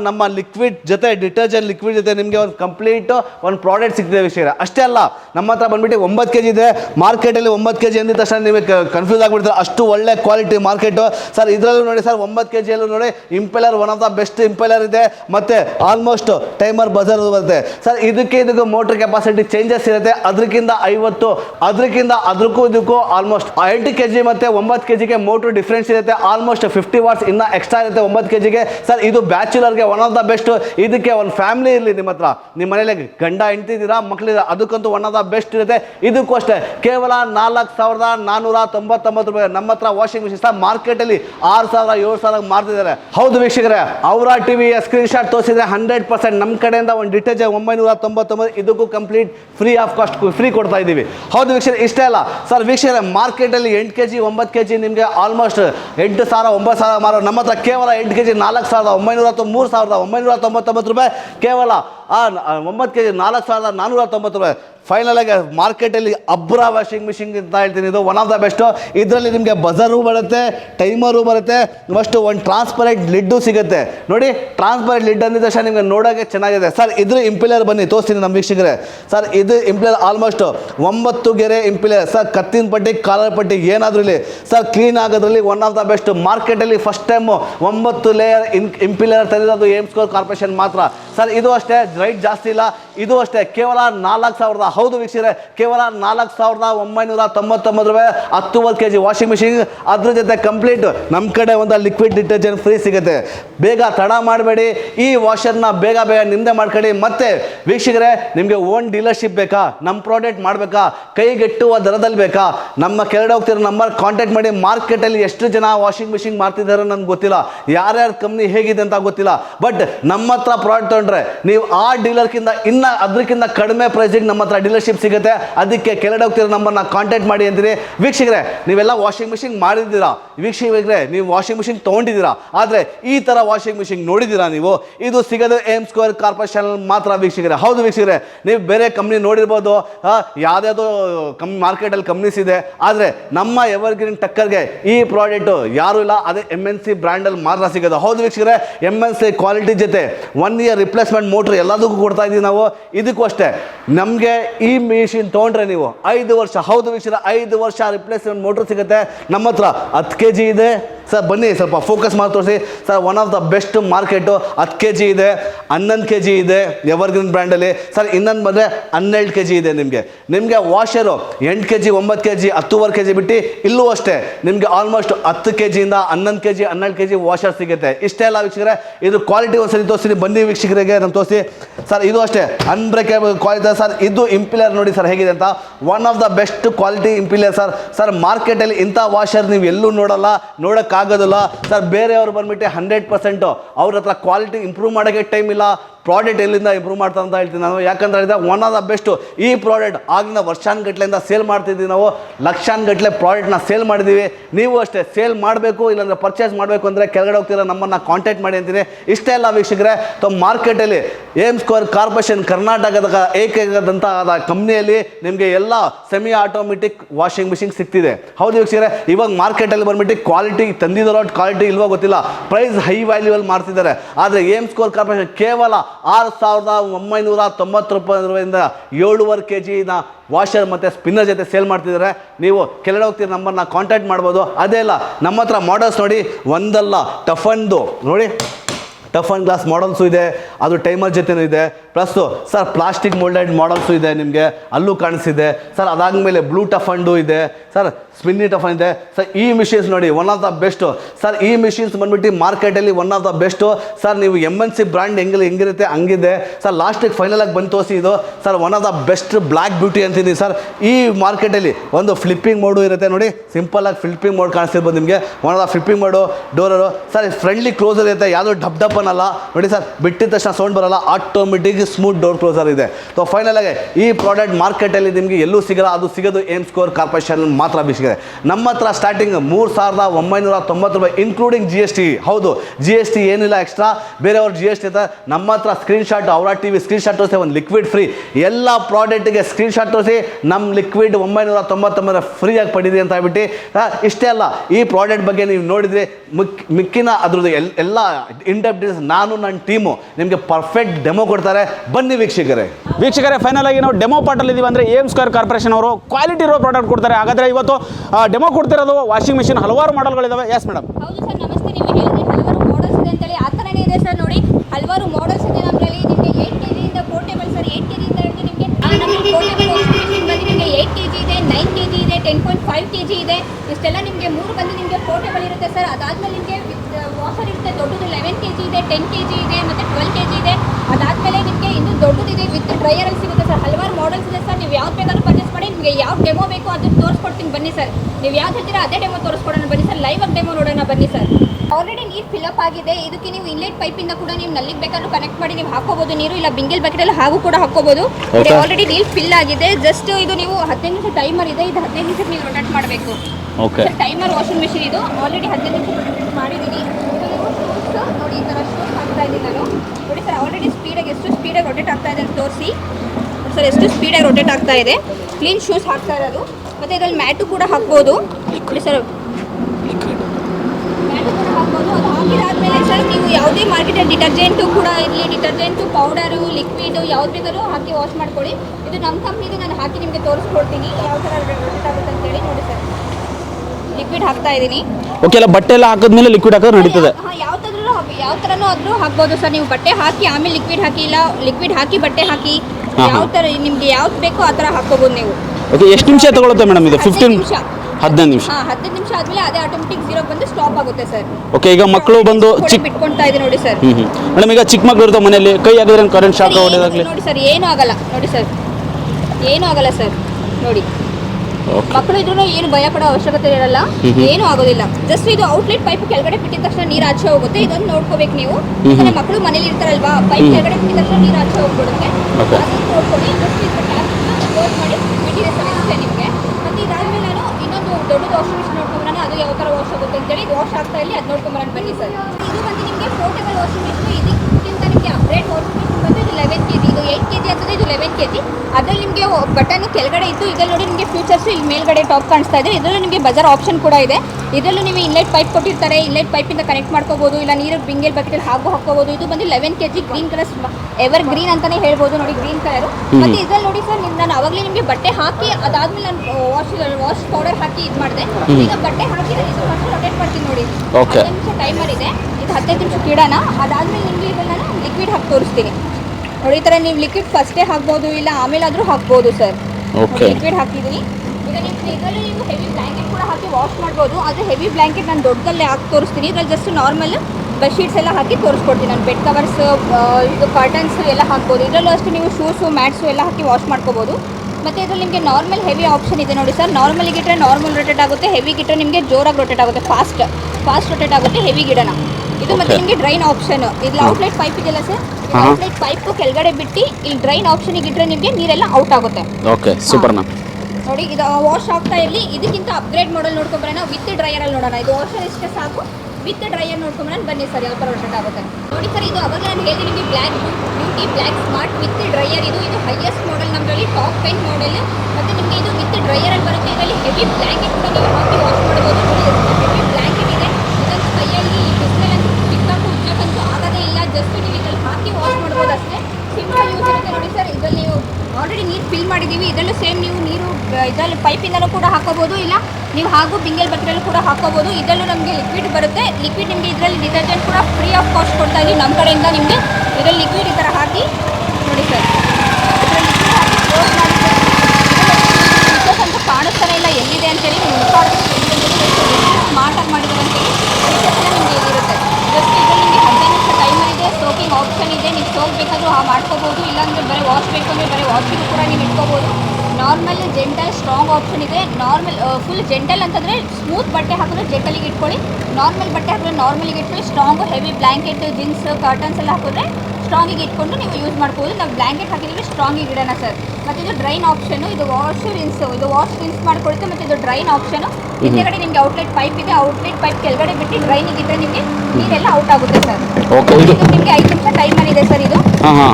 ನಮ್ಮ ಲಿಕ್ವಿಡ್ ಜೊತೆ ಡಿಟರ್ಜೆಂಟ್ ಲಿಕ್ವಿಡ್ ಜೊತೆ ನಿಮಗೆ ಒಂದು ಕಂಪ್ಲೀಟ್ ಒಂದು ಪ್ರಾಡಕ್ಟ್ ಸಿಗ್ತದೆ ವಿಷಯ ಅಷ್ಟೇ ಅಲ್ಲ, ನಮ್ಮ ಹತ್ರ ಬಂದ್ಬಿಟ್ಟು ಒಂಬತ್ತು ಕೆ ಜಿ ಇದೆ ಮಾರ್ಕೆಟಲ್ಲಿ ಒಂಬತ್ತು ಕೆ ಜಿ ಅಂದಿದ ತಕ್ಷಣ ನಿಮಗೆ ಕನ್ಫ್ಯೂಸ್ ಆಗಿಬಿಡ್ತಾರೆ ಅಷ್ಟು ಒಳ್ಳೆ ಕ್ವಾಲಿಟಿ ಮಾರ್ಕೆಟು ಸರ್, ಇದರಲ್ಲೂ ನೋಡಿ ಸರ್, ಒಂಬತ್ತು ಕೆ ಜಿಯಲ್ಲೂ ನೋಡಿ impeller one of the best impeller ಇದೆ. ಮತ್ತು ಆಲ್ಮೋಸ್ಟ್ ಟೈಮರ್ ಬಜರ್ ಬರುತ್ತೆ. ಸರ್, ಇದಕ್ಕೆ ಇದಕ್ಕೆ ಮೋಟರ್ ಕೆಪಾಸಿಟಿ ಚೇಂಜಸ್ ಇರುತ್ತೆ. ಅದಕ್ಕಿಂತ ಐವತ್ತು ಅದಕ್ಕಿಂತ ಅದಕ್ಕೂ ಇದಕ್ಕೂ ಆಲ್ಮೋಸ್ಟ್ ಎಂಟು ಕೆ ಜಿ ಮತ್ತು ಒಂಬತ್ತು ಕೆ ಜಿಗೆ ಮೋಟ್ರ್ ಡಿಫ್ರೆನ್ಸ್ ಇರುತ್ತೆ. ಆಲ್ಮೋಸ್ಟ್ ಫಿಫ್ಟಿ ವಾಟ್ಸ್ ಇನ್ನ ಎಕ್ಸ್ಟ್ರಾ ಇರುತ್ತೆ ಒಂಬತ್ತು ಕೆ ಜಿಗೆ ಸರ್ ಇದು ಬ್ಯಾಚುಲರ್ಗೆ ಒನ್ ಆಫ್ ದ ಬೆಸ್ಟ್ ಇದಕ್ಕೆ ಒಂದು ಫ್ಯಾಮಿಲಿ ಇರಲಿ ನಿಮ್ಮ ಹತ್ರ. ನಿಮ್ಮ ಮನೇಲಿ ಗಂಡ ಹೆಂಡ್ತಿದ್ದೀರಾ ಮಕ್ಕಳಿದ್ದೀರಾ ಅದಕ್ಕಂತೂ ಒನ್ ಆಫ್ ದ ಬೆಸ್ಟ್ ಇರುತ್ತೆ. ಇದಕ್ಕೂ ಅಷ್ಟೇ ಕೇವಲ ನಾಲ್ಕು ಸಾವಿರದ ನಾನ್ನೂರ ತೊಂಬತ್ತೊಂಬತ್ತು ರೂಪಾಯಿ. ನಮ್ಮ ಹತ್ರ ವಾಷಿಂಗ್ ಮಿಷಿನ್ ಸರ್ ಮಾರ್ಕೆಟಲ್ಲಿ ಆರು ಸಾವಿರ, ಏಳು ಸಾವಿರ ಮಾರ್ತಿದ್ದಾರೆ. ಹೌದು ವೀಕ್ಷಕರೇ, ಅವರ ಟಿವಿಯ ಸ್ಕ್ರೀನ್ ಶಾಟ್ ತೋರಿಸಿದ್ರೆ ಹಂಡ್ರೆಡ್ ಪರ್ಸೆಂಟ್ ನಮ್ಮ ಕಡೆಯಿಂದ ಒಂದು ಡಿಟೇಜ್ ಒಂಬೈನೂರ ತೊಂಬತ್ತೊಂಬತ್ತು, ಇದಕ್ಕೂ complete free of cost free ಕೊಡ್ತಾ ಇದ್ದೀವಿ. ಹೌದು ವೀಕ್ಷಕರೇ, ಇಷ್ಟೇ ಅಲ್ಲ. ಸರ್, ವೀಕ್ಷಕರೇ ಮಾರ್ಕೆಟಲ್ಲಿ ಎಂಟು ಕೆ ಜಿ ಒಂಬತ್ತು ಕೆ ಜಿ ನಿಮಗೆ ಆಲ್ಮೋಸ್ಟ್ ಎಂಟು ಸಾವಿರ, ಒಂಬತ್ತು ಸಾವಿರ ಮಾರೋ. ನಮ್ಮ ಹತ್ರ ಕೇವಲ ಎಂಟು ಕೆ ಜಿ ನಾಲ್ಕು ಸಾವಿರದ ಒಂಬೈನೂರ ಮೂರು ಸಾವಿರದ ಒಂಬೈನೂರ ತೊಂಬತ್ತೊಂಬತ್ತು ರೂಪಾಯಿ ಕೇವಲ ಒಂಬತ್ತು ಕೆ ಜಿ ನಾಲ್ಕು ಸಾವಿರದ ನಾನ್ನೂರ ತೊಂಬತ್ತು ರೂಪಾಯಿ. ಫೈನಲ್ ಆಗಿ ಮಾರ್ಕೆಟಲ್ಲಿ ಅಬ್ರ ವಾಷಿಂಗ್ ಮಿಷಿನ್ ಅಂತ ಹೇಳ್ತೀನಿ. ಇದು ಒನ್ ಆಫ್ ದ ಬೆಸ್ಟು ಇದರಲ್ಲಿ ನಿಮಗೆ ಬಜರು ಬರುತ್ತೆ ಟೈಮರು ಬರುತ್ತೆ. ಫಸ್ಟು ಒಂದು ಟ್ರಾನ್ಸ್ಪರೆಂಟ್ ಲಿಡ್ಡು ಸಿಗುತ್ತೆ. ನೋಡಿ ಟ್ರಾನ್ಸ್ಪರೆಂಟ್ ಲಿಡ್ ಅಂದಿದ ತಕ್ಷಣ ನಿಮಗೆ ನೋಡೋಕ್ಕೆ ಚೆನ್ನಾಗಿದೆ. ಸರ್ ಇದ್ರ ಇಂಪಿಲರ್ ಬನ್ನಿ, ತೋರಿಸ್ತೀನಿ ನಮ್ಮ ವೀಕ್ಷಕರೇ. ಸರ್ ಇದು ಇಂಪಿಲರ್ ಆಲ್ಮೋಸ್ಟ್ ಒಂಬತ್ತು ಗೆರೆ ಇಂಪಿಲರ್ ಸರ್ ಕತ್ತಿನ ಪಟ್ಟಿ ಕಾಲರ್ ಪಟ್ಟಿ ಏನಾದ್ರೂ ಇಲ್ಲಿ ಸರ್ ಕ್ಲೀನ್ ಆಗೋದ್ರಲ್ಲಿ ಒನ್ ಆಫ್ ದ ಬೆಸ್ಟ್ ಮಾರ್ಕೆಟಲ್ಲಿ ಫಸ್ಟ್ ಟೈಮು ಒಂಬತ್ತು ಲೇಯರ್ ಇನ್ ಇಂಪಿಲರ್ ತಂದಿರೋದು ಏಮ್ಸ್ಕೋರ್ ಕಾರ್ಪೊರೇಷನ್ ಮಾತ್ರ. ಸರ್ ಇದು ಅಷ್ಟೇ ರೈಟ್ ಜಾಸ್ತಿ ಇಲ್ಲ. ಇದು ಅಷ್ಟೇ, ಕೇವಲ ನಾಲ್ಕು ಸಾವಿರದ ಹೌದು ವೀಕ್ಷಕರೇ, ಕೇವಲ ನಾಲ್ಕು ಸಾವಿರದ ಒಂಬೈನೂರ ತೊಂಬತ್ತೊಂಬತ್ತು ರೂಪಾಯಿ ಹತ್ತುವತ್ತು ಕೆ ಜಿ ವಾಷಿಂಗ್ ಮಿಷಿನ್ ಅದ್ರ ಜೊತೆ ಕಂಪ್ಲೀಟ್ ನಮ್ಮ ಕಡೆ ಒಂದು ಲಿಕ್ವಿಡ್ ಡಿಟರ್ಜೆಂಟ್ ಫ್ರೀ ಸಿಗುತ್ತೆ. ಬೇಗ ತಡ ಮಾಡಬೇಡಿ, ಈ ವಾಷರ್ನ ಬೇಗ ಬೇಗ ನಿಂದೆ ಮಾಡ್ಕೊಳ್ಳಿ. ಮತ್ತೆ ವೀಕ್ಷಕರೇ, ನಿಮಗೆ ಓನ್ ಡೀಲರ್ಶಿಪ್ ಬೇಕಾ? ನಮ್ಮ ಪ್ರಾಡಕ್ಟ್ ಮಾಡಬೇಕಾ? ಕೈಗೆಟ್ಟುವ ದರದಲ್ಲಿ ಬೇಕಾ? ನಮ್ಮ ಕೆಳಗಡೆ ಹೋಗ್ತಿರೋ ನಂಬರ್ ಕಾಂಟ್ಯಾಕ್ಟ್ ಮಾಡಿ ಮಾರ್ಕೆಟಲ್ಲಿ ಎಷ್ಟು ಜನ ವಾಷಿಂಗ್ ಮಿಷಿನ್ ಮಾಡ್ತಿದ್ದಾರೆ ನನಗೆ ಗೊತ್ತಿಲ್ಲ. ಯಾರ್ಯಾರು ಕಂಪ್ನಿ ಹೇಗಿದೆ ಅಂತ ಗೊತ್ತಿಲ್ಲ. ಬಟ್ ನಮ್ಮ ಹತ್ರ ಪ್ರಾಡಕ್ಟ್ ತೊಗೊಂಡ್ರೆ, ನೀವು ಆ ಡೀಲರ್ಕಿಂತ ಇನ್ನ ಅದಕ್ಕಿಂತ ಕಡಿಮೆ ಪ್ರೈಸಿಗೆ ನಮ್ಮ ಹತ್ರ ಡೀಲರ್ಶಿಪ್ ಸಿಗುತ್ತೆ. ಅದಕ್ಕೆ ಕೆಳಗಡೆ ಹೋಗ್ತಿರೋ ನಂಬರ್ನ ಕಾಂಟ್ಯಾಕ್ಟ್ ಮಾಡಿ ಅಂತೀರಿ ವೀಕ್ಷಕರೇ, ನೀವೆಲ್ಲ ವಾಷಿಂಗ್ ಮಿಷಿನ್ ಮಾಡಿದ್ದೀರಾ? ವೀಕ್ಷಕರೇ, ನೀವು ವಾಷಿಂಗ್ ಮಿಷಿನ್ ತೊಗೊಂಡಿದ್ದೀರಾ? ಆದರೆ ಈ ಥರ ವಾಷಿಂಗ್ ಮಿಷಿನ್ ನೋಡಿದ್ದೀರಾ ನೀವು? ಇದು ಸಿಗೋದು ಏಮ್ ಸ್ಕ್ವೇರ್ ಕಾರ್ಪೊರೇಷನ್ ಮಾತ್ರ ವೀಕ್ಷಕರೇ. ಹೌದು ವೀಕ್ಷಕರೇ, ನೀವು ಬೇರೆ ಕಂಪ್ನಿ ನೋಡಿರ್ಬೋದು. ಯಾವುದ್ಯಾವುದೋ ಕಂ ಮಾರ್ಕೆಟಲ್ಲಿ ಕಂಪ್ನೀಸ್ ಇದೆ. ಆದರೆ ನಮ್ಮ ಎವರ್ಗ್ರೀನ್ ಟಕ್ಕರ್ಗೆ ಈ ಪ್ರಾಡಕ್ಟು ಯಾರೂ ಇಲ್ಲ. ಅದೇ ಎಂ ಎನ್ ಸಿ ಬ್ರ್ಯಾಂಡಲ್ಲಿ ಮಾತ್ರ ಸಿಗೋದು. ಹೌದು ವೀಕ್ಷಕರೇ ಎಂ ಎನ್ ಸಿ ಕ್ವಾಲಿಟಿ ಜೊತೆ ಒನ್ ಇಯರ್ ರಿಪ್ಲೇಸ್ಮೆಂಟ್ ಮೋಟ್ರ್ ಎಲ್ಲದಕ್ಕೂ ಕೊಡ್ತಾ ಇದ್ದೀವಿ ನಾವು. ಇದಕ್ಕೂ ಅಷ್ಟೇ, ನಮಗೆ ಈ ಮಿಷಿನ್ ತೊಗೊಂಡ್ರೆ ನೀವು ಐದು ವರ್ಷ, ಹೌದು ವೀಕ್ಷಕರೇ, ಐದು ವರ್ಷ ರಿಪ್ಲೇಸ್ಮೆಂಟ್ ಮೋಟ್ರ್ ಸಿಗುತ್ತೆ. ನಮ್ಮ ಹತ್ರ ಹತ್ತು ಕೆ ಜಿ ಇದೆ. ಸರ್, ಬನ್ನಿ, ಸ್ವಲ್ಪ ಫೋಕಸ್ ಮಾಡಿ ತೋರಿಸಿ. Sir one of the best market ಹತ್ತು ಕೆ ಜಿ ಇದೆ, ಹನ್ನೊಂದು ಕೆ ಜಿ ಇದೆ ಎವರ್ಗ್ರೀನ್ ಬ್ರ್ಯಾಂಡಲ್ಲಿ ಸರ್, ಇನ್ನೊಂದು ಬಂದರೆ ಹನ್ನೆರಡು ಕೆ ಜಿ ಇದೆ ನಿಮಗೆ. ನಿಮಗೆ ವಾಷರು ಎಂಟು ಕೆ ಜಿ ಒಂಬತ್ತು ಕೆ ಜಿ ಹತ್ತುವರೆ ಕೆ ಜಿ ಬಿಟ್ಟು ಇಲ್ಲೂ ಅಷ್ಟೇ. ನಿಮಗೆ ಆಲ್ಮೋಸ್ಟ್ ಹತ್ತು ಕೆ ಜಿಯಿಂದ ಹನ್ನೊಂದು ಕೆ ಜಿ ಹನ್ನೆರಡು ಕೆ ಜಿ ವಾಷರ್ ಸಿಗುತ್ತೆ. ಇಷ್ಟೇ ಎಲ್ಲ ವೀಕ್ಷಕರೆ, ಇದು ಕ್ವಾಲಿಟಿ ಒಂದ್ಸರಿ ತೋರಿಸ್ತೀನಿ. ಬನ್ನಿ ವೀಕ್ಷಕರಿಗೆ, ನಾನು ತೋರಿಸಿ ಸರ್, ಇದು ಅಷ್ಟೇ. ಅನ್ಬ್ರೇಕೇಬಲ್ ಕ್ವಾಲಿಟಿ ಸರ್, ಇದು ಇಂಪಿಲರ್ ನೋಡಿ ಸರ್, ಹೇಗಿದೆ ಅಂತ. One of the best quality impeller sir. Sir ಮಾರ್ಕೆಟಲ್ಲಿ ಇಂಥ ವಾಷರ್ ನೀವು ಎಲ್ಲೂ ನೋಡಲ್ಲ ನೋಡೋಕ್ಕಾಗೋದಿಲ್ಲ ಸರ್ ಬೇರೆಯವ್ರು ಬಂದ್ಬಿಟ್ಟು ಹಂಡ್ರೆಡ್ ಪರ್ಸೆಂಟು ಅವ್ರ ಹತ್ರ ಕ್ವಾಲಿಟಿ ಇಂಪ್ರೂವ್ ಮಾಡೋಕ್ಕೆ ಟೈಮ್ ಇಲ್ಲ. ಪ್ರಾಡಕ್ಟ್ ಎಲ್ಲಿಂದ ಇಂಪ್ರೂವ್ ಮಾಡ್ತಾ ಅಂತ ಹೇಳ್ತೀನಿ ನಾನು. ಯಾಕಂದ್ರೆ ಹೇಳಿದ್ರೆ ಒನ್ ಆಫ್ ದ ಬೆಸ್ಟು ಈ ಪ್ರಾಡಕ್ಟ್ ಆಗಿನ ವರ್ಷಾನ್ಗಟ್ಲೆಯಿಂದ ಸೇಲ್ ಮಾಡ್ತಿದ್ದೀವಿ ನಾವು. ಲಕ್ಷಾನ್ಗಟ್ಲೆ ಪ್ರಾಡಕ್ಟ್ನ ಸೇಲ್ ಮಾಡಿದ್ದೀವಿ ನೀವು ಅಷ್ಟೇ ಸೇಲ್ ಮಾಡಬೇಕು, ಇಲ್ಲಾಂದರೆ ಪರ್ಚೇಸ್ ಮಾಡಬೇಕು ಅಂದರೆ ಕೆಳಗಡೆ ಹೋಗ್ತೀರಾ ನಮ್ಮನ್ನು ಕಾಂಟ್ಯಾಕ್ಟ್ ಮಾಡಿ ಅಂತೀನಿ. ಇಷ್ಟೇ ಎಲ್ಲ ವೀಕ್ಷಕರೇ ತಮ್ಮ ಮಾರ್ಕೆಟಲ್ಲಿ ಏಮ್ ಸ್ಕೋರ್ ಕಾರ್ಪೊರೇಷನ್ ಕರ್ನಾಟಕದ ಏಕೈಕದಂಥ ಕಂಪ್ನಿಯಲ್ಲಿ ನಿಮಗೆ ಎಲ್ಲ ಸೆಮಿ ಆಟೋಮೆಟಿಕ್ ವಾಷಿಂಗ್ ಮಿಷಿನ್ ಸಿಗ್ತಿದೆ ಹೌದು ವೀಕ್ಷಕರೇ, ಇವಾಗ ಮಾರ್ಕೆಟಲ್ಲಿ ಬಂದ್ಬಿಟ್ಟು ಕ್ವಾಲಿಟಿ ತಂದಿದ್ದಾರೋ ಕ್ವಾಲಿಟಿ ಇಲ್ವೋ ಗೊತ್ತಿಲ್ಲ. ಪ್ರೈಸ್ ಹೈ ವ್ಯಾಲ್ಯೂ ಅಲ್ಲಿ ಮಾಡ್ತಿದ್ದಾರೆ ಆದರೆ ಏಮ್ ಸ್ಕೋರ್ ಕಾರ್ಪೊರೇಷನ್ ಕೇವಲ ಆರು ಸಾವಿರದ ಒಂಬೈನೂರ ತೊಂಬತ್ತು ರೂಪಾಯಿಂದ ಏಳುವರೆ ಕೆ ಜಿನ ವಾಷರ್ ಮತ್ತು ಸ್ಪಿನ್ನರ್ ಜೊತೆ ಸೇಲ್ ಮಾಡ್ತಿದ್ದಾರೆ. ನೀವು ಕೆಳಗಡೆ ಹೋಗ್ತೀರ ನಂಬರ್ನ ಕಾಂಟ್ಯಾಕ್ಟ್ ಮಾಡ್ಬೋದು. ಅದೇ ಇಲ್ಲ ನಮ್ಮ ಹತ್ರ ಮಾಡಲ್ಸ್ ನೋಡಿ, ಒಂದಲ್ಲ ಟಫನ್ದು ನೋಡಿ ಟಫನ್ ಗ್ಲಾಸ್ ಮಾಡಲ್ಸು ಇದೆ, ಅದು ಟೈಮರ್ ಜೊತೆನೂ ಇದೆ. Plus sir plastic moulded models ಇದೆ ನಿಮಗೆ. ಅಲ್ಲೂ ಕಾಣಿಸಿದೆ ಸರ್ ಅದಾದಮೇಲೆ ಬ್ಲೂ ಟಫಂಡು ಇದೆ. ಸರ್ ಸ್ಪಿನ್ನಿ ಟಫನ್ ಇದೆ. ಸರ್ ಈ ಮಿಷಿನ್ಸ್ ನೋಡಿ one of the best sir ಈ ಮಿಷಿನ್ಸ್ ಬಂದ್ಬಿಟ್ಟು ಮಾರ್ಕೆಟಲ್ಲಿ one of the best sir ನೀವು ಎಂ ಎನ್ ಸಿ ಬ್ರ್ಯಾಂಡ್ ಹೆಂಗೆ, ಹೆಂಗಿರುತ್ತೆ, ಹಂಗಿದೆ. ಸರ್ ಲಾಸ್ಟಿಗೆ ಫೈನಲಾಗಿ ಬಂದು ತೋರಿಸಿ ಇದು. Sir one of the best black beauty ಅಂತೀನಿ. ಸರ್ ಈ ಮಾರ್ಕೆಟಲ್ಲಿ ಒಂದು ಫ್ಲಿಪ್ಪಿಂಗ್ ಮೋಡು ಇರುತ್ತೆ ನೋಡಿ. ಸಿಂಪಲಾಗಿ ಫ್ಲಿಪ್ಪಿಂಗ್ ಮೋಡ್ ಕಾಣಿಸ್ತಿರ್ಬೋದು ನಿಮಗೆ. One of the flipping mode ಡೋರರು sir friendly closer ಇರುತ್ತೆ. ಯಾವುದೋ ಡಬ್ ಡಬ್ ಅನ್ನಲ್ಲ. ನೋಡಿ ಸರ್ ಬಿಟ್ಟಿದ ತಕ್ಷಣ ಸೌಂಡ್ ಬರಲ್ಲ. ಆಟೋಮೆಟಿಕ್ ಸ್ಮೂತ್ ಡೋರ್ ಕ್ಲೋಸರ್ ಇದೆ. ಸೊ ಫೈನಲ್ ಆಗಿ ಈ ಪ್ರಾಡಕ್ಟ್ ಮಾರ್ಕೆಟಲ್ಲಿ ನಿಮಗೆ ಎಲ್ಲೂ ಸಿಗಲ್ಲ, ಅದು ಸಿಗೋದು ಏಮ್ ಸ್ಕೋರ್ ಕಾರ್ಪೊರೇಷನ್ ಮಾತ್ರ ಬಿಸಿದೆ ನಮ್ಮ ಹತ್ರ ಸ್ಟಾರ್ಟಿಂಗ್ ಮೂರು ಸಾವಿರದ ಒಂಬೈನೂರ ತೊಂಬತ್ತು ರೂಪಾಯಿ ಇನ್ಕ್ಲೂಡಿಂಗ್ ಜಿ ಎಸ್ ಟಿ ಹೌದು ಜಿ ಎಸ್ ಟಿ ಏನಿಲ್ಲ ಎಕ್ಸ್ಟ್ರಾ ಬೇರೆಯವ್ರ ಜಿ ಎಸ್ ಟಿ ಅಂತ ನಮ್ಮ ಹತ್ರ ಸ್ಕ್ರೀನ್ ಶಾಟ್ ಅವರ ಟಿ ವಿ ಸ್ಕ್ರೀನ್ ಶಾಟ್ ತೋರಿಸಿ, ಒಂದು ಲಿಕ್ವಿಡ್ ಫ್ರೀ ಎಲ್ಲ ಪ್ರಾಡಕ್ಟ್ಗೆ ಸ್ಕ್ರೀನ್ ಶಾಟ್ ತೋರಿಸಿ ನಮ್ಮ ಲಿಕ್ವಿಡ್ ಒಂಬೈನೂರ ತೊಂಬತ್ತೊಂಬತ್ತರ ಫ್ರೀಯಾಗಿ ಪಡೀರಿ ಅಂತ ಹೇಳ್ಬಿಟ್ಟು ಇಷ್ಟೇ ಅಲ್ಲ, ಈ ಪ್ರಾಡಕ್ಟ್ ಬಗ್ಗೆ ನೀವು ನೋಡಿದ್ರೆ ಮಿಕ್, ಮಿಕ್ಕಿನ ಅದ್ರದ್ದು ಎಲ್, ಎಲ್ಲ ಇಂಡೆಪ್ ನಾನು ನನ್ನ ಟೀಮು ನಿಮಗೆ ಪರ್ಫೆಕ್ಟ್ ಡೆಮೋ ಕೊಡ್ತಾರೆ. ಬನ್ನಿ ವೀಕ್ಷಕರೇ. ವೀಕ್ಷಕರೇ ಫೈನಲ್ ಆಗಿ ನಾವು ಡೆಮೋ ಪಾರ್ಟಲ್ಲಿ ಇದೀವಿ ಅಂದರೆ ಏಮ್ ಸ್ಕ್ವೇರ್ ಕಾರ್ಪೊರೇಷನ್ ಅವರು ಕ್ವಾಲಿಟಿ ಇರೋ ಪ್ರಾಡಕ್ಟ್ ಕೊಡ್ತಾರೆ. ಹಾಗಾದರೆ ಇವತ್ತು ಡೆಮೋ ಕೊಡ್ತಿರೋದು ವಾಷಿಂಗ್ ಮಿಷಿನ್ ಹಲವಾರು ಮಾಡಲ್ಗಳಿದಾವೆ ಎಸ್ ಮೇಡಮ್ ಹೌದು ಸರ್, ನಮಸ್ತೆ. ನೀವು ಹೇಳಿದ್ರೆ ಹಲವಾರು ಮಾಡಲ್ಸ್ ಇದೆ ಅಂತೇಳಿ. ಆ ಥರನೇ ಇದೆ ಸರ್, ನೋಡಿ. ಹಲವಾರು ಮಾಡಲ್ಸ್ ಇದೆ ನಮ್ಮಲ್ಲಿ ನಿಮಗೆ ಏಯ್ಟ್ ಕೆ ಜಿಯಿಂದ ಪೋರ್ಟೇಬಲ್ ಸರ್. ಏಯ್ಟ್ ಕೆ ಜಿಯಿಂದ ಹಿಡಿದು ನಿಮಗೆ ನಮಗೆ ಪೋರ್ಟೇಬಲ್ ಬಂದು ನಿಮಗೆ ಏಯ್ಟ್ ಕೆ ಜಿ ಇದೆ, ನೈನ್ ಕೆ ಜಿ ಇದೆ ten point five K G ಇದೆ. ಇಷ್ಟೆಲ್ಲ ನಿಮಗೆ ಮೂರು ಬಂದು ನಿಮಗೆ ಪೋರ್ಟೇಬಲ್ ಇರುತ್ತೆ ಸರ್. ಅದಾದಮೇಲೆ ನಿಮಗೆ ವಾಷರ್ ಇರುತ್ತೆ. ದೊಡ್ಡದು ಲೆವೆನ್ ಕೆ ಜಿ ಇದೆ ಟೆನ್ ಕೆ ಜಿ ಇದೆ ಮತ್ತು ಟ್ವೆಲ್ ಕೆ ಜಿ ಇದೆ. ಅದಾದಮೇಲೆ ನಿಮಗೆ ಇನ್ನು ದೊಡ್ಡದಿದೆ ವಿತ್ ಡ್ರೈಯರಲ್ಲಿ ಸಿಗುತ್ತೆ ಸರ್ ಹಲವಾರು ಮಾಡಲ್ಸ್ ಇದೆ ಸರ್ ನೀವು ಯಾವ್ದು ಬೇಕಾದ್ರೂ ಪರ್ಚೇಸ್ ಮಾಡಿ ನಿಮಗೆ ಯಾವ ಡೆಮೋ ಬೇಕೋ ಅದನ್ನು ತೋರಿಸ್ಕೊಡ್ತೀನಿ ಬನ್ನಿ ಸರ್ ನೀವು ಯಾವ್ದು ಹೇಳ್ತೀರಾ ಅದೇ ಡೆಮೋ ತೋರಿಸ್ಕೊಡೋಣ ಬನ್ನಿ ಸರ್ ಲೈವ್ ಆಗಿ ಡೆಮೋ ನೋಡೋಣ ಬನ್ನಿ ಸರ್ ಆಲ್ರೆಡಿ ನೀರು ಅಪ್ ಆಗಿದೆ. ಇದಕ್ಕೆ ನೀವು ಇನ್ಲೆಟ್ ಪೈಪಿಂದ ಕೂಡ ನೀವು ನಲ್ಲಿಗೆ ಬೇಕಾದ್ರೂ ಕನೆಕ್ಟ್ ಮಾಡಿ ನೀವು ಹಾಕೋಬಹುದು ನೀರು ಇಲ್ಲ ಬಿಂಗಿಲ್ ಬಕೆಟಲ್ಲಿ ಹಾಗೂ ಕೂಡ ಹಾಕೋಬಹುದು. ಆಲ್ರೆಡಿ ನೀರು ಫಿಲ್ ಆಗಿದೆ. ಜಸ್ಟ್ ಇದು ನೀವು ಹದಿನೈದು ನಿಮಿಷ ಟೈಮರ್ ಇದೆ. ಇದು ಹದಿನೈದು ನಿಮಿಷ ನೀವು ರೊಟೇಟ್ ಮಾಡಬೇಕು. ಟೈಮರ್ ವಾಷಿಂಗ್ ಮಿಷಿನ್ ಇದು. ಆಲ್ರೆಡಿ ಹದಿನೈದು ನಿಮಿಷ ಮಾಡಿದ್ದೀನಿ Shoes ನೋಡಿ ಈ ಥರ ಶೂಸ್ ಹಾಕ್ತಾ ಇದ್ದೀನಿ ನಾನು. ನೋಡಿ ಸರ್ ಆಲ್ರೆಡಿ ಸ್ಪೀಡಾಗಿ ಎಷ್ಟು ಸ್ಪೀಡಾಗಿ ರೊಟೇಟ್ ಆಗ್ತಾ ಇದೆ ಅಂತ ತೋರಿಸಿ. ಸರ್ ಎಷ್ಟು ಸ್ಪೀಡಾಗಿ ರೊಟೇಟ್ ಆಗ್ತಾ ಇದೆ. ಕ್ಲೀನ್ ಶೂಸ್ ಹಾಕ್ತಾ ಇರೋದು. ಮತ್ತು ಇದರಲ್ಲಿ ಮ್ಯಾಟು ಕೂಡ ಹಾಕ್ಬೋದು. ನೋಡಿ ಸರ್ ಮ್ಯಾಟು ಕೂಡ ಹಾಕ್ಬೋದು. ಅದು ಹಾಕಿದಾದ್ಮೇಲೆ ಸರ್ ನೀವು ಯಾವುದೇ ಮಾರ್ಕೆಟಲ್ಲಿ ಡಿಟರ್ಜೆಂಟು ಕೂಡ ಇರಲಿ ಡಿಟರ್ಜೆಂಟು ಪೌಡರು ಲಿಕ್ವಿಡು ಯಾವ್ದು ಬೇಕಾದ್ರೂ ಹಾಕಿ ವಾಶ್ ಮಾಡ್ಕೊಳ್ಳಿ. ಇದು ನಮ್ಮ ಕಂಪ್ನಿದು ನಾನು ಹಾಕಿ ನಿಮಗೆ ತೋರಿಸ್ಕೊಡ್ತೀನಿ. ಯಾವ ಥರ ರೊಟೇಟ್ ಆಗುತ್ತೆ ಅಂತೇಳಿ ನೋಡಿ ಸರ್ ಲಿಕ್ವಿಡ್ ಹಾಕ್ತಾ ಇದ್ದೀನಿ. ಓಕೆ ಎಲ್ಲ ಬಟ್ಟೆ ಎಲ್ಲ ಹಾಕಿದ್ಮೇಲೆ ಲಿಕ್ವಿಡ್ ಹಾಕೋದು ನಡೀತದೆ. ಯಾವ ಯಾವ ಥರನೂ ಆದರೂ ಹಾಕ್ಬೋದು ಸರ್. ನೀವು ಬಟ್ಟೆ ಹಾಕಿ ಆಮೇಲೆ ಲಿಕ್ವಿಡ್ ಹಾಕಿ ಇಲ್ಲ ಲಿಕ್ವಿಡ್ ಹಾಕಿ ಬಟ್ಟೆ ಹಾಕಿ ಹಾ, ಯಾವ ತರ ಥರ ನಿಮ್ಗೆ ಯಾವ್ದು ಬೇಕೋ ಆ ಥರ ಹಾಕ್ಕೋಬೋದು ನೀವು. ಓಕೆ ಎಷ್ಟು ನಿಮಿಷ ತಗೊಳುತ್ತೆ ಮೇಡಮ್ ಇದು? ಫಿಫ್ಟೀನ್ ನಿಮಿಷ. ಹದಿನೈದು ನಿಮಿಷ. ಹಾಂ ಹದಿನೈದು ನಿಮಿಷ ಆದಮೇಲೆ ಅದೇ ಆಟೋಮೆಟಿಕ್ ಜೀರೋ ಬಂದು ಸ್ಟಾಪ್ ಆಗುತ್ತೆ ಸರ್. ಓಕೆ ಈಗ ಮಕ್ಕಳು ಬಂದು ಚಿಕ್ಕ ಬಿಟ್ಕೊಳ್ತಾ ಇದೆ ನೋಡಿ ಸರ್. ಹ್ಞೂ ಹ್ಞೂ ಮೇಡಮ್ ಈಗ ಚಿಕ್ಕ ಮಕ್ಕಳು ಇರ್ತಾವೆ ಮನೆಯಲ್ಲಿ ಕೈ ಆಗಿದ್ರೆ ಕರೆಂಟ್ ಶಾಕ್ ಹೊಡೆದಾಗಲಿ ನೋಡಿ ಸರ್ ಏನೂ ಆಗಲ್ಲ. ನೋಡಿ ಸರ್. ಏನೂ ಆಗಲ್ಲ ಸರ್. ನೋಡಿ. ಮಕ್ಕಳು ಇದ್ರೂ ಏನು ಭಯ ಪಡೋ ಅವಶ್ಯಕತೆ ಇರಲ್ಲ. ಏನು ಆಗೋದಿಲ್ಲ. ಜಸ್ಟ್ ಇದು ಔಟ್ಲೆಟ್ ಪೈಪ್ ಕೆಳಗಡೆ ಬಿಟ್ಟಿದ ತಕ್ಷಣ ನೀರು ಆಚೆ ಹೋಗುತ್ತೆ. ಇದೊಂದು ನೋಡ್ಕೋಬೇಕು ನೀವು. ಮಕ್ಕಳು ಮನೇಲಿ ಇರ್ತಾರಲ್ವಾ? ಪೈಪ್ ಕೆಳಗಡೆ ಬಿಟ್ಟಿದ ತಕ್ಷಣ ನೀರು ಆಚೆ ಹೋಗ್ಬಿಡುತ್ತೆ. Okay. ಅದನ್ನ ನೋಡ್ಕೊಳ್ಳಿ. ಜಸ್ಟ್ ಇದು ಕ್ಲೋಸ್ ಮಾಡಿ ಮೆಟೀರಿಯಲ್ಸ್ ಅನಿಸುತ್ತೆ ನಿಮಗೆ. ಮತ್ತೆ ಇದಾದ್ಮೇಲೆ ನಾನು ಇನ್ನೊಂದು ದೊಡ್ಡದು ವಾಷಿಂಗ್ ಮಿಷಿನ್ ನೋಡ್ಕೊಂಬರೋಣ. ಅದು ಯಾವ ಥರ ವಾಶ್ ಆಗುತ್ತೆ ಅಂತೇಳಿ. ಇದು ವಾಶ್ ಆಗ್ತಾ ಇಲ್ಲಿ ಅದು ನೋಡ್ಕೊಂಬರೋಣ ಬನ್ನಿ ಸರ್. ಇದು ಬಂದು ನಿಮಗೆ ಪೋರ್ಟಬಲ್ ವಾಷಿಂಗ್ ಮಿಷಿನ್ ಇದಕ್ಕಿಂತ ನಿಮಗೆ ಅಪ್ಗ್ರೇಡ್ ಬಂದು ಇದು ಲೆವೆನ್ ಕೆ ಜಿ ಇದು ಏಯ್ಟ್ ಕೆ ಜಿ ಅಂತಂದ್ರೆ ಇದು ಲೆವೆನ್ ಕೆ ಜಿ ಅದ್ರಲ್ಲಿ ನಿಮಗೆ ಬಟನ್ ಕೆಳಗಡೆ ಇತ್ತು ಇದರಲ್ಲಿ ನೋಡಿ ನಿಮಗೆ ಫ್ಯೂಚರ್ಸು ಇಲ್ಲಿ ಮೇಲ್ಗಡೆ ಟಾಪ್ ಕಾಣಿಸ್ತಾ ಇದೆ. ಇದರಲ್ಲಿ ನಿಮಗೆ ಬಜಾರ್ ಆಪ್ಷನ್ ಕೂಡ ಇದೆ. ಇದರಲ್ಲೂ ನೀವು ಇನ್ಲೆಟ್ ಪೈಪ್ ಕೊಟ್ಟಿರ್ತಾರೆ. ಇನ್ಲೆಟ್ ಪೈಪಿಂದ ಕನೆಕ್ಟ್ ಮಾಡ್ಕೋಬೋದು ಇಲ್ಲ ನೀರು ಬಿಂಗೆಲ್ ಬಕೆಟಲ್ಲಿ ಹಾಗೂ ಹಾಕೋಬೋದು. ಇದು ಬಂದು eleven K G green colour evergreen ಅಂತಾನೆ ಹೇಳ್ಬೋದು ನೋಡಿ ಗ್ರೀನ್ ಕಲರ್ ಮತ್ತೆ ಇದರಲ್ಲಿ ನೋಡಿ ಸರ್ ನಾನು ಅವಾಗಲೇ ನಿಮಗೆ ಬಟ್ಟೆ ಹಾಕಿ ಅದಾದ್ಮೇಲೆ ನಾನು ವಾಶ್ ವಾಶ್ ಪೌಡರ್ ಹಾಕಿ ಇದು ಮಾಡಿದೆ ಈಗ ಬಟ್ಟೆ ಹಾಕಿ ಇದು ಫಸ್ಟ್ ರೊಟೇಟ್ ಮಾಡ್ತೀನಿ ನೋಡಿ. ಟೈಮರ್ ಇದೆ. ಇದು ಹತ್ತೈದು ನಿಮಿಷ ಇಡೋಣ ಅದಾದಮೇಲೆ ನಿಮಗೆ ಇದನ್ನು ನಾನು ಲಿಕ್ವಿಡ್ ಹಾಕಿ ತೋರಿಸ್ತೀನಿ. ನೋಡಿ ಈ ಥರ ನೀವು ಲಿಕ್ವಿಡ್ ಫಸ್ಟೇ ಹಾಕ್ಬೋದು ಇಲ್ಲ ಆಮೇಲೆ ಆದರೂ ಹಾಕ್ಬೋದು ಸರ್. ಲಿಕ್ವಿಡ್ ಹಾಕಿದ್ದೀನಿ. ಈಗ ನೀವು ಇದರಲ್ಲಿ ನೀವು ಹೆವಿ ಬ್ಲ್ಯಾಂಕೆಟ್ ಕೂಡ ಹಾಕಿ ವಾಶ್ ಮಾಡ್ಬೋದು. ಆದರೆ ಹೆವಿ ಬ್ಲ್ಯಾಂಕೆಟ್ ನಾನು ದೊಡ್ಡದಲ್ಲೇ ಹಾಕಿ ತೋರಿಸ್ತೀನಿ. ಇದ್ರಲ್ಲಿ ಜಸ್ಟ್ ನಾರ್ಮಲ್ ಬೆಡ್ಶೀಟ್ಸ್ ಎಲ್ಲ ಹಾಕಿ ತೋರಿಸ್ಕೊಡ್ತೀನಿ. ನಾನು ಬೆಡ್ ಕವರ್ಸ್ ಇದು ಕರ್ಟನ್ಸ್ ಎಲ್ಲ ಹಾಕ್ಬೋದು. ಇದರಲ್ಲೂ ಅಷ್ಟು ನೀವು ಶೂಸು ಮ್ಯಾಟ್ಸು ಎಲ್ಲ ಹಾಕಿ ವಾಶ್ ಮಾಡ್ಕೋಬೋದು. ಮತ್ತು ಇದರಲ್ಲಿ ನಿಮಗೆ ನಾರ್ಮಲ್ ಹೆವಿ ಆಪ್ಷನ್ ಇದೆ ನೋಡಿ ಸರ್ ನಾರ್ಮಲ್ ಗಿಟ್ಟರೆ ನಾರ್ಮಲ್ ರೊಟೇಟ್ ಆಗುತ್ತೆ. ಹೆವಿ ಇಟ್ಟರೆ ನಿಮಗೆ ಜೋರಾಗಿ ರೊಟೇಟ್ ಆಗುತ್ತೆ. ಫಾಸ್ಟ್ ಫಾಸ್ಟ್ ರೊಟೇಟ್ ಆಗುತ್ತೆ ಹೆವಿ ಗಿಡನ. ಇದು ಮತ್ತೆ. ನಿಮಗೆ ಡ್ರೈನ್ ಆಪ್ಷನ್ ಇದು ಔಟ್ಲೆಟ್ ಪೈಪ್ ಇದೆಯಲ್ಲ ಸರ್. ಔಟ್ಲೆಟ್ ಪೈಪ್ ಕೆಳಗಡೆ ಬಿಟ್ಟು ಇಲ್ಲಿ ಡ್ರೈನ್ ಆಪ್ಷನಿಗೆ ಇಟ್ರೆ ನಿಮಗೆ ನೀರೆಲ್ಲ ಔಟ್ ಆಗುತ್ತೆ. ಓಕೆ ಸೂಪರ್ ಮ್ಯಾಮ್ ನೋಡಿ ಇದು ವಾಶ್ ಆಗ್ತಾ ಇರಲಿ. ಇದಕ್ಕಿಂತ ಅಪ್ಗ್ರೇಡ್ ಮಾಡಲ್ ನೋಡ್ಕೊಂಬರೋಣ ವಿತ್ ಡ್ರೈಯರ್ ಅಲ್ಲಿ ನೋಡೋಣ. ಇದು ವಾಷರ್ ಇಷ್ಟೇ ಸಾಕು. ವಿತ್ ಡ್ರೈಯರ್ ನೋಡ್ಕೊಂಬರೋಣ ಬನ್ನಿ ಸರ್ ಯಾವ ಥರ ಆಗುತ್ತೆ. ನೋಡಿ ಸರ್ ಇದು ಅವಾಗ ನಾನು ಹೇಳಿದೆ ನಿಮಗೆ black beauty black smart with dryer ಇದು ಇದು ಹೈಯೆಸ್ಟ್ ಮಾಡೆಲ್ ನಮ್ಮಲ್ಲಿ ಟಾಪ್ ಟೆನ್ ಮಾಡೆಲ್ ಮತ್ತು ನಿಮಗೆ ಇದು ವಿತ್ ಡ್ರೈಯರಲ್ಲಿ ಬರುತ್ತೆ ಇದರಲ್ಲಿ ಹೆವಿ ಬ್ಲ್ಯಾಂಕೆಟ್ ಕೂಡ ನೀವು ಹಾಕಿ ವಾಶ್ ಮಾಡ್ಬೋದು ನೋಡಿ ಹೆವಿ ಬ್ಲ್ಯಾಂಕೆಟ್ ಇದೆ ಇದಂತೂ ಕೈಯಲ್ಲಿ ಬಿಸಿಲಂತೂ ಚಿಕ್ಕಂತೂ ಉಜ್ಜಕ್ಕಂತೂ ಆಗೋದೇ ಇಲ್ಲ ಜಸ್ಟ್ ನೀವು ವಾಶ್ ಮಾಡ್ಬೋದು ಅಷ್ಟೇ. ಸಿಂಪಲ್ ಯೂಸ್ ಇರುತ್ತೆ ನೋಡಿ ಸರ್. ಇದರಲ್ಲಿ ನೀವು ಆಲ್ರೆಡಿ ನೀರು ಫಿಲ್ ಮಾಡಿದ್ದೀವಿ. ಇದರಲ್ಲೂ ಸೇಮ್ ನೀವು ನೀರು, ಇದರಲ್ಲಿ ಪೈಪಿಂದಲೂ ಕೂಡ ಹಾಕೋಬೋದು. ಇಲ್ಲ, ನೀವು ಹಾಗೂ ಬಿಂಗಲ್ ಬಕೆಟಲ್ಲೂ ಕೂಡ ಹಾಕೋಬೋದು. ಇದರಲ್ಲೂ ನಮಗೆ ಲಿಕ್ವಿಡ್ ಬರುತ್ತೆ. ಲಿಕ್ವಿಡ್ ನಿಮಗೆ ಇದರಲ್ಲಿ ಡಿಟರ್ಜೆಂಟ್ ಕೂಡ ಫ್ರೀ ಆಫ್ ಕಾಸ್ಟ್ ಕೊಡ್ತಾ ಇದ್ದೀವಿ ನಮ್ಮ ಕಡೆಯಿಂದ ನಿಮಗೆ ಇದರಲ್ಲಿ ಲಿಕ್ವಿಡ್ ಈ ಥರ ಹಾಕಿ ನೋಡಿ ಸರ್ ಇದರಲ್ಲಿ ಲಿಕ್ವಿಡ್ ಹಾಕಿ ಕ್ಲೋಸ್ ಮಾಡಿ ಫೀಚರ್ಸ್ ಅಂತೂ ಕಾಣಿಸ್ತಾನೆ ಇಲ್ಲ ಎಲ್ಲಿದೆ ಅಂತೇಳಿ ಸ್ಮಾರ್ಟಾಗಿ ಮಾಡಿದ್ದಾರೆ ಅಂತೇಳಿ ಫೀಚರ್ಸ್ ಎಲ್ಲ ನಿಮಗೆ ಇಲ್ಲಿರುತ್ತೆ ಜಸ್ಟ್ ಇದರಲ್ಲಿ ನಿಮಗೆ ಹದಿನೈದು ನಿಮಿಷ ಟೈಮರ್ ಇದೆ ಸೋಕಿಂಗ್ ಆಪ್ಷನ್ ಇದೆ, ನೀವು ಸೋಪ್ ಬೇಕಾದರೂ ಆ ಮಾಡ್ಕೋಬೋದು, ಇಲ್ಲಾಂದರೆ ಬರೀ ವಾಶ್ ಬೇಕು ಅಂದರೆ ಬರೀ ವಾಶಿಗೂ ಕೂಡ ನೀವು ಇಟ್ಕೋಬೋದು. ನಾರ್ಮಲ್ ಜೆಂಟಲ್ ಸ್ಟ್ರಾಂಗ್ ಆಪ್ಷನ್ ಇದೆ. ನಾರ್ಮಲ್ ಫುಲ್ ಜೆಂಟಲ್ ಅಂತಂದರೆ ಸ್ಮೂತ್ ಬಟ್ಟೆ ಹಾಕಿದ್ರೆ ಜೆಂಟಲಿಗೆ ಇಟ್ಕೊಳ್ಳಿ. ನಾರ್ಮಲ್ ಬಟ್ಟೆ ಹಾಕಿದ್ರೆ ನಾರ್ಮಲಿಗೆ ಇಟ್ಕೊಳ್ಳಿ. Strong heavy blanket jeans cottons ಎಲ್ಲ ಹಾಕಿದ್ರೆ ಸ್ಟ್ರಾಂಗಿಗೆ ಇಟ್ಕೊಂಡು ನೀವು ಯೂಸ್ ಮಾಡ್ಬೋದು. ನಾವು ಬ್ಲ್ಯಾಂಕೆಟ್ ಹಾಕಿದ್ರೆ ಸ್ಟ್ರಾಂಗಿಗೆ ಇಡೋಣ ಸರ್ ಮತ್ತು ಇದು ಡ್ರೈನ್ ಆಪ್ಷನು ಇದು ವಾಶ್ ರಿನ್ಸ್ ಇದು ವಾಶ್ ರಿನ್ಸ್ ಮಾಡ್ಕೊಳುತ್ತೆ ಮತ್ತು ಇದು ಡ್ರೈನ್ ಆಪ್ಷನು ಹಿಂದೆಗಡೆ ನಿಮಗೆ ಔಟ್ಲೆಟ್ ಪೈಪ್ ಇದೆ. ಔಟ್ಲೆಟ್ ಪೈಪ್ ಕೆಳಗಡೆ ಬಿಟ್ಟು ಡ್ರೈನಿಗೆ ಇದ್ರೆ ನಿಮಗೆ ನೀರೆಲ್ಲ ಔಟ್ ಆಗುತ್ತೆ ಸರ್ ಇದು- ನಿಮಗೆ ಐದು ನಿಮಿಷ ಟೈಮರ್ ಇದೆ ಸರ್ ಇದು.